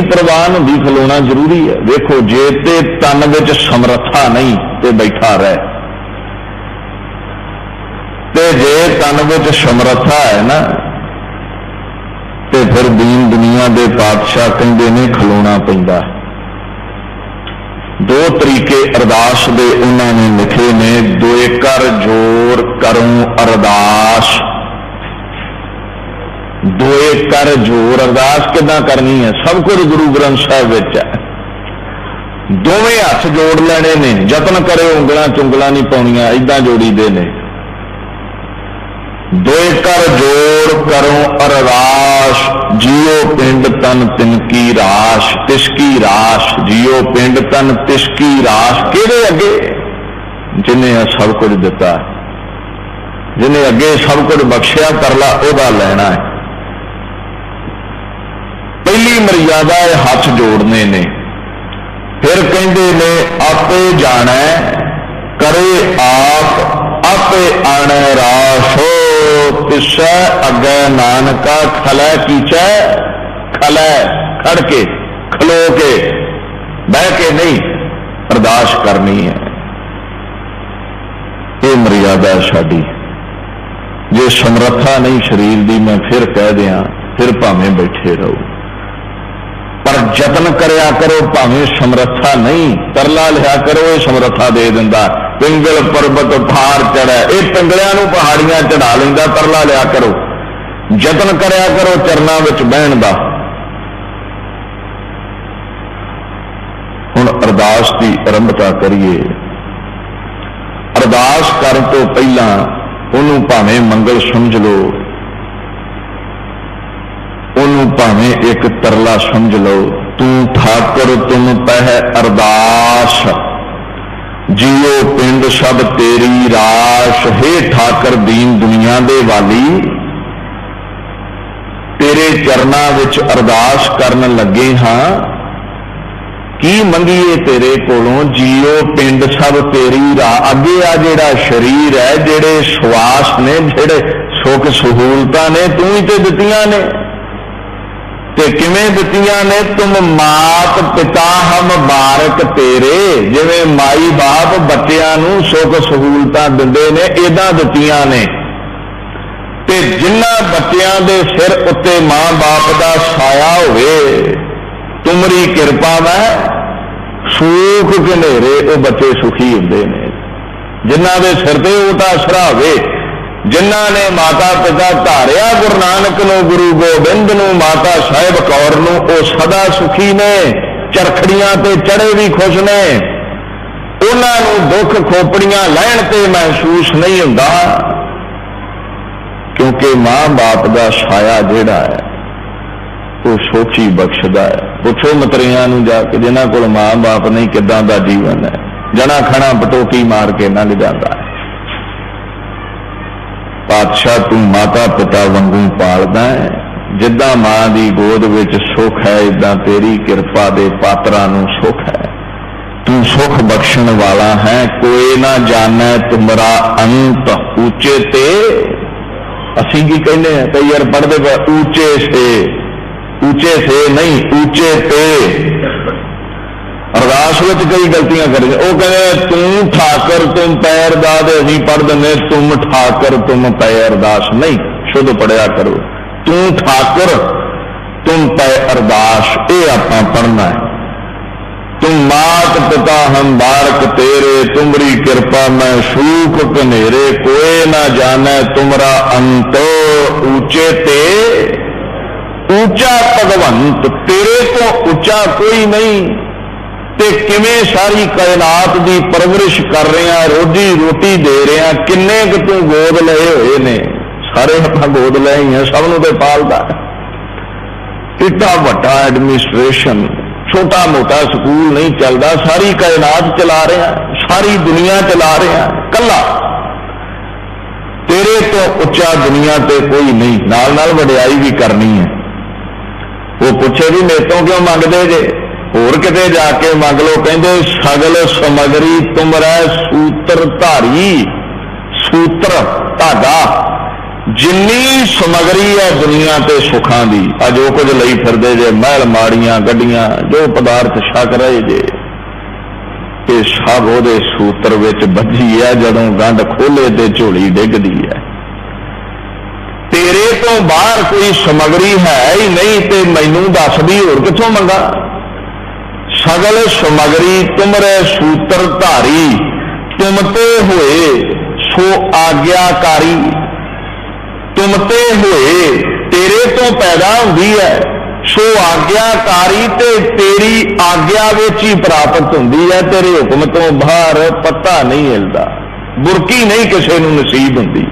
ਨਹੀਂ ਪ੍ਰਵਾਨ ਹੁੰਦੀ ਖਲੋਣਾ ਜ਼ਰੂਰੀ ਹੈ। ਵੇਖੋ, ਜੇ ਤੇ ਤਨ ਵਿੱਚ ਸਮਰੱਥਾ ਨਹੀਂ, ਤੇ ਬੈਠਾ ਰਹਿ। ਤੇ ਜੇ ਤਨ ਵਿੱਚ ਸਮਰੱਥਾ ਹੈ ਨਾ, ਤੇ ਫਿਰ ਦੀਨ ਦੁਨੀਆ ਦੇ ਪਾਤਸ਼ਾਹ ਕਹਿੰਦੇ ਨੇ ਖਲੋਣਾ ਪੈਂਦਾ। ਦੋ ਤਰੀਕੇ ਅਰਦਾਸ ਦੇ ਉਹਨਾਂ ਨੇ ਲਿਖੇ ਨੇ, ਦੋਏ ਕਰ ਜੋਰ ਕਰੂੰ ਅਰਦਾਸ। ਦੋਏ ਕਰ ਜੋਰ, ਅਰਦਾਸ ਕਿਦਾਂ ਕਰਨੀ ਹੈ? ਸਭ ਕੁਝ ਗੁਰੂ ਗ੍ਰੰਥ ਸਾਹਿਬ ਵਿੱਚ ਹੈ। ਦੋਵੇਂ ਹੱਥ ਜੋੜ ਲੈਣੇ ਨੇ, ਯਤਨ ਕਰਿਓ, ਉਂਗਲਾਂ ਚੁੰਗਲਾਂ ਨਹੀਂ ਪਾਉਣੀਆਂ ਇਦਾਂ ਜੋੜੀਦੇ ਨੇ। ਦੋਏ ਕਰ ਜੋੜ ਕਰੋ, ਅਰਦਾਸ, ਜੀਓ ਪਿੰਡ ਤਨ ਤਿਨ ਕੀ ਰਾਸ਼, ਤਿਸ ਕੀ ਰਾਸ਼, ਜੀਓ ਪਿੰਡ ਤਨ ਤਿਸ ਕੀ ਰਾਸ਼। ਕਿਹਦੇ ਅੱਗੇ? ਜਿਨੇ ਇਹ ਸਭ ਕੁਝ ਦਿੱਤਾ। ਜਿਨੇ ਅੱਗੇ ਸਭ ਕੁਝ ਬਖਸ਼ਿਆ ਕਰਲਾ ਉਹਦਾ ਲੈਣਾ ਹੈ। ਮਰਿਆਦਾ ਹੈ ਹੱਥ ਜੋੜਨੇ ਨੇ। ਫਿਰ ਕਹਿੰਦੇ ਨੇ, ਆਪੇ ਜਾਣੈ, ਕਰੇ ਆਪ, ਆਪੇ ਆਣੈ ਰਾਸ਼ੋ, ਤਿਸੈ ਅੱਗੇ ਨਾਨਕਾ, ਖਲੈ ਕੀਚੈ, ਖਲੈ ਖੜ ਕੇ ਖਲੋ ਕੇ, ਬਹਿ ਕੇ ਨਹੀਂ, ਅਰਦਾਸ ਕਰਨੀ ਹੈ। ਇਹ ਮਰਿਆਦਾ ਸਾਡੀ ਜੇ ਸਮਰੱਥਾ ਨਹੀਂ ਸਰੀਰ ਦੀ, ਮੈਂ ਫਿਰ ਕਹਿ ਦਿਆਂ, ਫਿਰ ਭਾਵੇਂ ਬੈਠੇ ਰਹੋ। ਪਰ ਯਤਨ ਕਰਿਆ ਕਰੋ ਭਾਵੇਂ ਸਮਰੱਥਾ ਨਹੀਂ, ਤਰਲਾ ਲਿਆ ਕਰੋ, ਇਹ ਸਮਰੱਥਾ ਦੇ ਦਿੰਦਾ। ਪਿੰਗਲ ਪਰਬਤ ਫਾਰ ਚੜੈ ਇਹ ਪਿੰਗਲਿਆਂ ਨੂੰ ਪਹਾੜੀਆਂ ਚੜਾ ਲੈਂਦਾ, ਤਰਲਾ ਲਿਆ ਕਰੋ। ਯਤਨ ਕਰਿਆ ਕਰੋ, ਚਰਨਾਂ ਵਿੱਚ ਬਹਿਣ ਦਾ। ਹੁਣ ਅਰਦਾਸ ਦੀ ਆਰੰਭਤਾ ਕਰੀਏ। ਅਰਦਾਸ ਕਰਨ ਤੋਂ ਪਹਿਲਾਂ ਉਹਨੂੰ ਭਾਵੇਂ ਮੰਗਲ ਸਮਝ ਲਓ ਉਹਨੂੰ ਭਾਵੇਂ ਇੱਕ ਤਰਲਾ ਸਮਝ ਲਓ, ਤੂੰ ਠਾਕਰ, ਤੁਮ ਪਹਿ ਅਰਦਾਸ। ਜੀਓ ਪਿੰਡ ਸਭ ਤੇਰੀ ਰਾਸ, ਹੈ ਠਾਕਰ ਦੀਨ ਦੁਨੀਆ ਦੇ ਵਾਲੀ। ਤੇਰੇ ਚਰਨਾਂ ਵਿੱਚ ਅਰਦਾਸ ਕਰਨ ਲੱਗੇ ਹਾਂ। ਕੀ ਮੰਗੀਏ ਤੇਰੇ ਕੋਲੋਂ? ਜੀਓ ਪਿੰਡ ਸਭ ਤੇਰੀ ਰਾ ਅੱਗੇ ਆ ਜਿਹੜਾ ਸਰੀਰ ਹੈ, ਜਿਹੜੇ ਸਵਾਸ ਨੇ, ਜਿਹੜੇ ਸੁੱਖ ਸਹੂਲਤਾਂ ਨੇ, ਤੂੰ ਹੀ ਤੇ ਦਿੱਤੀਆਂ ਨੇ। ਤੇ ਕਿਵੇਂ ਦਿੱਤੀਆਂ ਨੇ, ਤੁਮ ਮਾਤ ਪਿਤਾ ਹਮ ਬਾਰਕ ਤੇਰੇ। ਜਿਵੇਂ ਮਾਈ ਬਾਪ ਬੱਚਿਆਂ ਨੂੰ ਸੁੱਖ ਸਹੂਲਤਾਂ ਦਿੰਦੇ ਨੇ ਇਦਾਂ ਦਿੱਤੀਆਂ ਨੇ। ਤੇ ਜਿਨ੍ਹਾਂ ਬੱਚਿਆਂ ਦੇ ਸਿਰ ਉੱਤੇ ਮਾਂ-ਬਾਪ ਦਾ ਸਾਇਆ ਹੋਵੇ, ਤੁਮਰੀ ਕਿਰਪਾ ਹੈ ਸੂਖ ਘਨੇਰੇ ਉਹ ਬੱਚੇ ਸੁਖੀ ਹੁੰਦੇ ਨੇ। ਜਿਨ੍ਹਾਂ ਦੇ ਸਿਰ ਤੇ ਉਹ ਤਾਂ ਅਸਰਾ ਹੋਵੇ ਜਿਨ੍ਹਾਂ ਨੇ ਮਾਤਾ ਪਿਤਾ ਧਾਰਿਆ ਗੁਰੂ ਨਾਨਕ ਨੂੰ, ਗੁਰੂ ਗੋਬਿੰਦ ਨੂੰ, ਮਾਤਾ ਸਾਹਿਬ ਕੌਰ ਨੂੰ, ਉਹ ਸਦਾ ਸੁਖੀ ਨੇ, ਚਰਖੜੀਆਂ ਤੇ ਚੜੇ ਵੀ ਖੁਸ਼ ਨੇ। ਉਹਨਾਂ ਨੂੰ ਦੁੱਖ ਖੋਪੜੀਆਂ ਲੈਣ ਤੇ ਮਹਿਸੂਸ ਨਹੀਂ ਹੁੰਦਾ, ਕਿਉਂਕਿ ਮਾਂ-ਬਾਪ ਦਾ ਛਾਇਆ ਜਿਹੜਾ ਹੈ, ਉਹ ਸੋਚੀ ਬਖਸ਼ਦਾ ਹੈ। ਪੁੱਛੋ ਮਤਰੀਆਂ ਨੂੰ ਜਾ ਕੇ, ਜਿਨ੍ਹਾਂ ਕੋਲ ਮਾਂ-ਬਾਪ ਨਹੀਂ, ਕਿਦਾਂ ਦਾ ਜੀਵਨ ਹੈ? ਜਣਾ ਖਣਾ ਪਟੋਕੀ ਮਾਰ ਕੇ ਲੰਘ ਜਾਂਦਾ ਪਾਤਸ਼ਾਹ ਤੂੰ ਮਾਤਾ ਪਿਤਾ ਵਾਂਗੂ ਪਾਲਦਾ ਹੈ। ਜਿੱਦਾਂ ਮਾਂ ਦੀ ਗੋਦ ਵਿੱਚ ਸੁੱਖ ਹੈ ਇਦਾਂ ਤੇਰੀ ਕਿਰਪਾ ਦੇ ਪਾਤਰਾਂ ਨੂੰ ਸੁੱਖ ਹੈ। ਤੂੰ ਸੁਖ ਬਖਸ਼ਣ ਵਾਲਾ ਹੈ, ਕੋਈ ਨਾ ਜਾਣੈ ਤੁਮਰਾ ਅੰਤ ਉੱਚੇ ਤੇ। ਅਸੀਂ ਕੀ ਕਹਿੰਦੇ ਆ ਕਈ ਵਾਰ ਪੜਦੇ ਪਏ ਉੱਚੇ ਸੇ। ਉੱਚੇ ਸੇ ਨਹੀਂ, ਉੱਚੇ ਤੇ। ਅਰਦਾਸ ਵਿੱਚ ਕਈ ਗਲਤੀਆਂ ਕਰਦੇ ਉਹ ਕਹਿੰਦੇ, ਤੂੰ ਠਾਕਰ, ਤੂੰ ਪੈਰ ਦਾ ਦੇ ਅਸੀਂ ਪੜ ਦਿੰਦੇ, ਤੂੰ ਠਾਕਰ ਤੁਮ ਪੈ ਅਰਦਾਸ ਨਹੀਂ, ਸ਼ੁੱਧ ਪੜਿਆ ਕਰੋ। ਤੂੰ ਠਾਕਰ, ਤੂੰ ਪੈ ਅਰਦਾਸ, ਇਹ ਆਪਾਂ ਪੜਨਾ ਹੈ। ਤੁਮ ਮਾਤ ਪਿਤਾ ਹਮ ਬਾਰਕ ਤੇਰੇ, ਤੁਮਰੀ ਕਿਰਪਾ ਮੈਂ ਸੂਖ ਕਨੇਰੇ ਕੋਏ ਨਾ ਜਾਣੈ ਤੁਮਰਾ ਅੰਤ ਉੱਚੇ ਤੇ। ਉੱਚਾ ਭਗਵੰਤ, ਤੇਰੇ ਤੋਂ ਉੱਚਾ ਕੋਈ ਨਹੀਂ। ਤੇ ਕਿਵੇਂ ਸਾਰੀ ਕਾਇਨਾਤ ਦੀ ਪਰਵਰਿਸ਼ ਕਰ ਰਿਹਾ ਰੋਜੀ ਰੋਟੀ ਦੇ ਰਿਹਾ ਕਿੰਨੇ ਕੁ ਤੂੰ ਗੋਦ ਲਏ ਹੋਏ ਨੇ? ਸਾਰੇ ਆਪਾਂ ਗੋਦ ਲਏ ਹੀ ਆ, ਸਭ ਨੂੰ ਤੇ ਪਾਲਦਾ। ਇੱਡਾ ਵੱਡਾ ਐਡਮਿਨਿਸਟ੍ਰੇਸ਼ਨ ਛੋਟਾ ਮੋਟਾ ਸਕੂਲ ਨਹੀਂ ਚੱਲਦਾ, ਸਾਰੀ ਕਾਇਨਾਤ ਚਲਾ ਰਿਹਾ, ਸਾਰੀ ਦੁਨੀਆ ਚਲਾ ਰਿਹਾ, ਕੱਲਾ। ਤੇਰੇ ਤੋਂ ਉੱਚਾ ਦੁਨੀਆ ਤੇ ਕੋਈ ਨਹੀਂ ਨਾਲ ਨਾਲ ਵਡਿਆਈ ਵੀ ਕਰਨੀ ਹੈ। ਉਹ ਪੁੱਛੇ ਵੀ ਮੇਰੇ ਤੋਂ ਕਿਉਂ ਮੰਗਦੇ ਜੇ? ਹੋਰ ਕਿਤੇ ਜਾ ਕੇ ਮੰਗ ਲਓ, ਕਹਿੰਦੇ ਸਗਲ ਸਮਗਰੀ ਤੁਮਰੈ ਸੂਤਰ ਧਾਰੀ, ਸੂਤਰ ਧਾਗਾ। ਜਿੰਨੀ ਸਮਗਰੀ ਹੈ ਦੁਨੀਆ ਤੇ ਸੁੱਖਾਂ ਦੀ ਆ ਜੋ ਕੁਝ ਲਈ ਫਿਰਦੇ ਜੇ, ਮਹਿਲ ਮਾੜੀਆਂ ਗੱਡੀਆਂ, ਜੋ ਪਦਾਰਥ ਛਕ ਰਹੇ ਜੇ। ਇਹ ਸਭ ਉਹਦੇ ਸੂਤਰ ਵਿੱਚ ਬੱਝੀ ਹੈ, ਜਦੋਂ ਗੰਢ ਖੋਲੇ ਤੇ ਝੋਲੀ ਡਿੱਗਦੀ ਹੈ। ਤੇਰੇ ਤੋਂ ਬਾਹਰ ਕੋਈ ਸਮਗਰੀ ਹੈ ਹੀ ਨਹੀਂ, ਤੇ ਮੈਨੂੰ ਦੱਸ ਵੀ ਹੋਰ ਕਿੱਥੋਂ ਮੰਗਾ? ਸਗਲ ਸਮਗਰੀ ਤੁਮਰੇ ਸੂਤਰ ਧਾਰੀ, ਤੁਮਤੇ ਹੋਏ ਸੋ ਆਗਿਆਕਾਰੀ। ਤੁਮਤੇ ਹੋਏ ਤੇਰੇ ਤੋਂ ਪੈਦਾ ਹੁੰਦੀ ਹੈ, ਸੋ ਆਗਿਆਕਾਰੀ ਤੇ ਤੇਰੀ ਆਗਿਆ ਵਿੱਚ ਹੀ ਪ੍ਰਾਪਤ ਹੁੰਦੀ ਹੈ, ਤੇਰੇ ਹੁਕਮ ਤੋਂ ਬਾਹਰ ਪੱਤਾ ਨਹੀਂ ਹਿਲਦਾ। ਬੁਰਕੀ ਨਹੀਂ ਕਿਸੇ ਨੂੰ ਨਸੀਬ ਹੁੰਦੀ।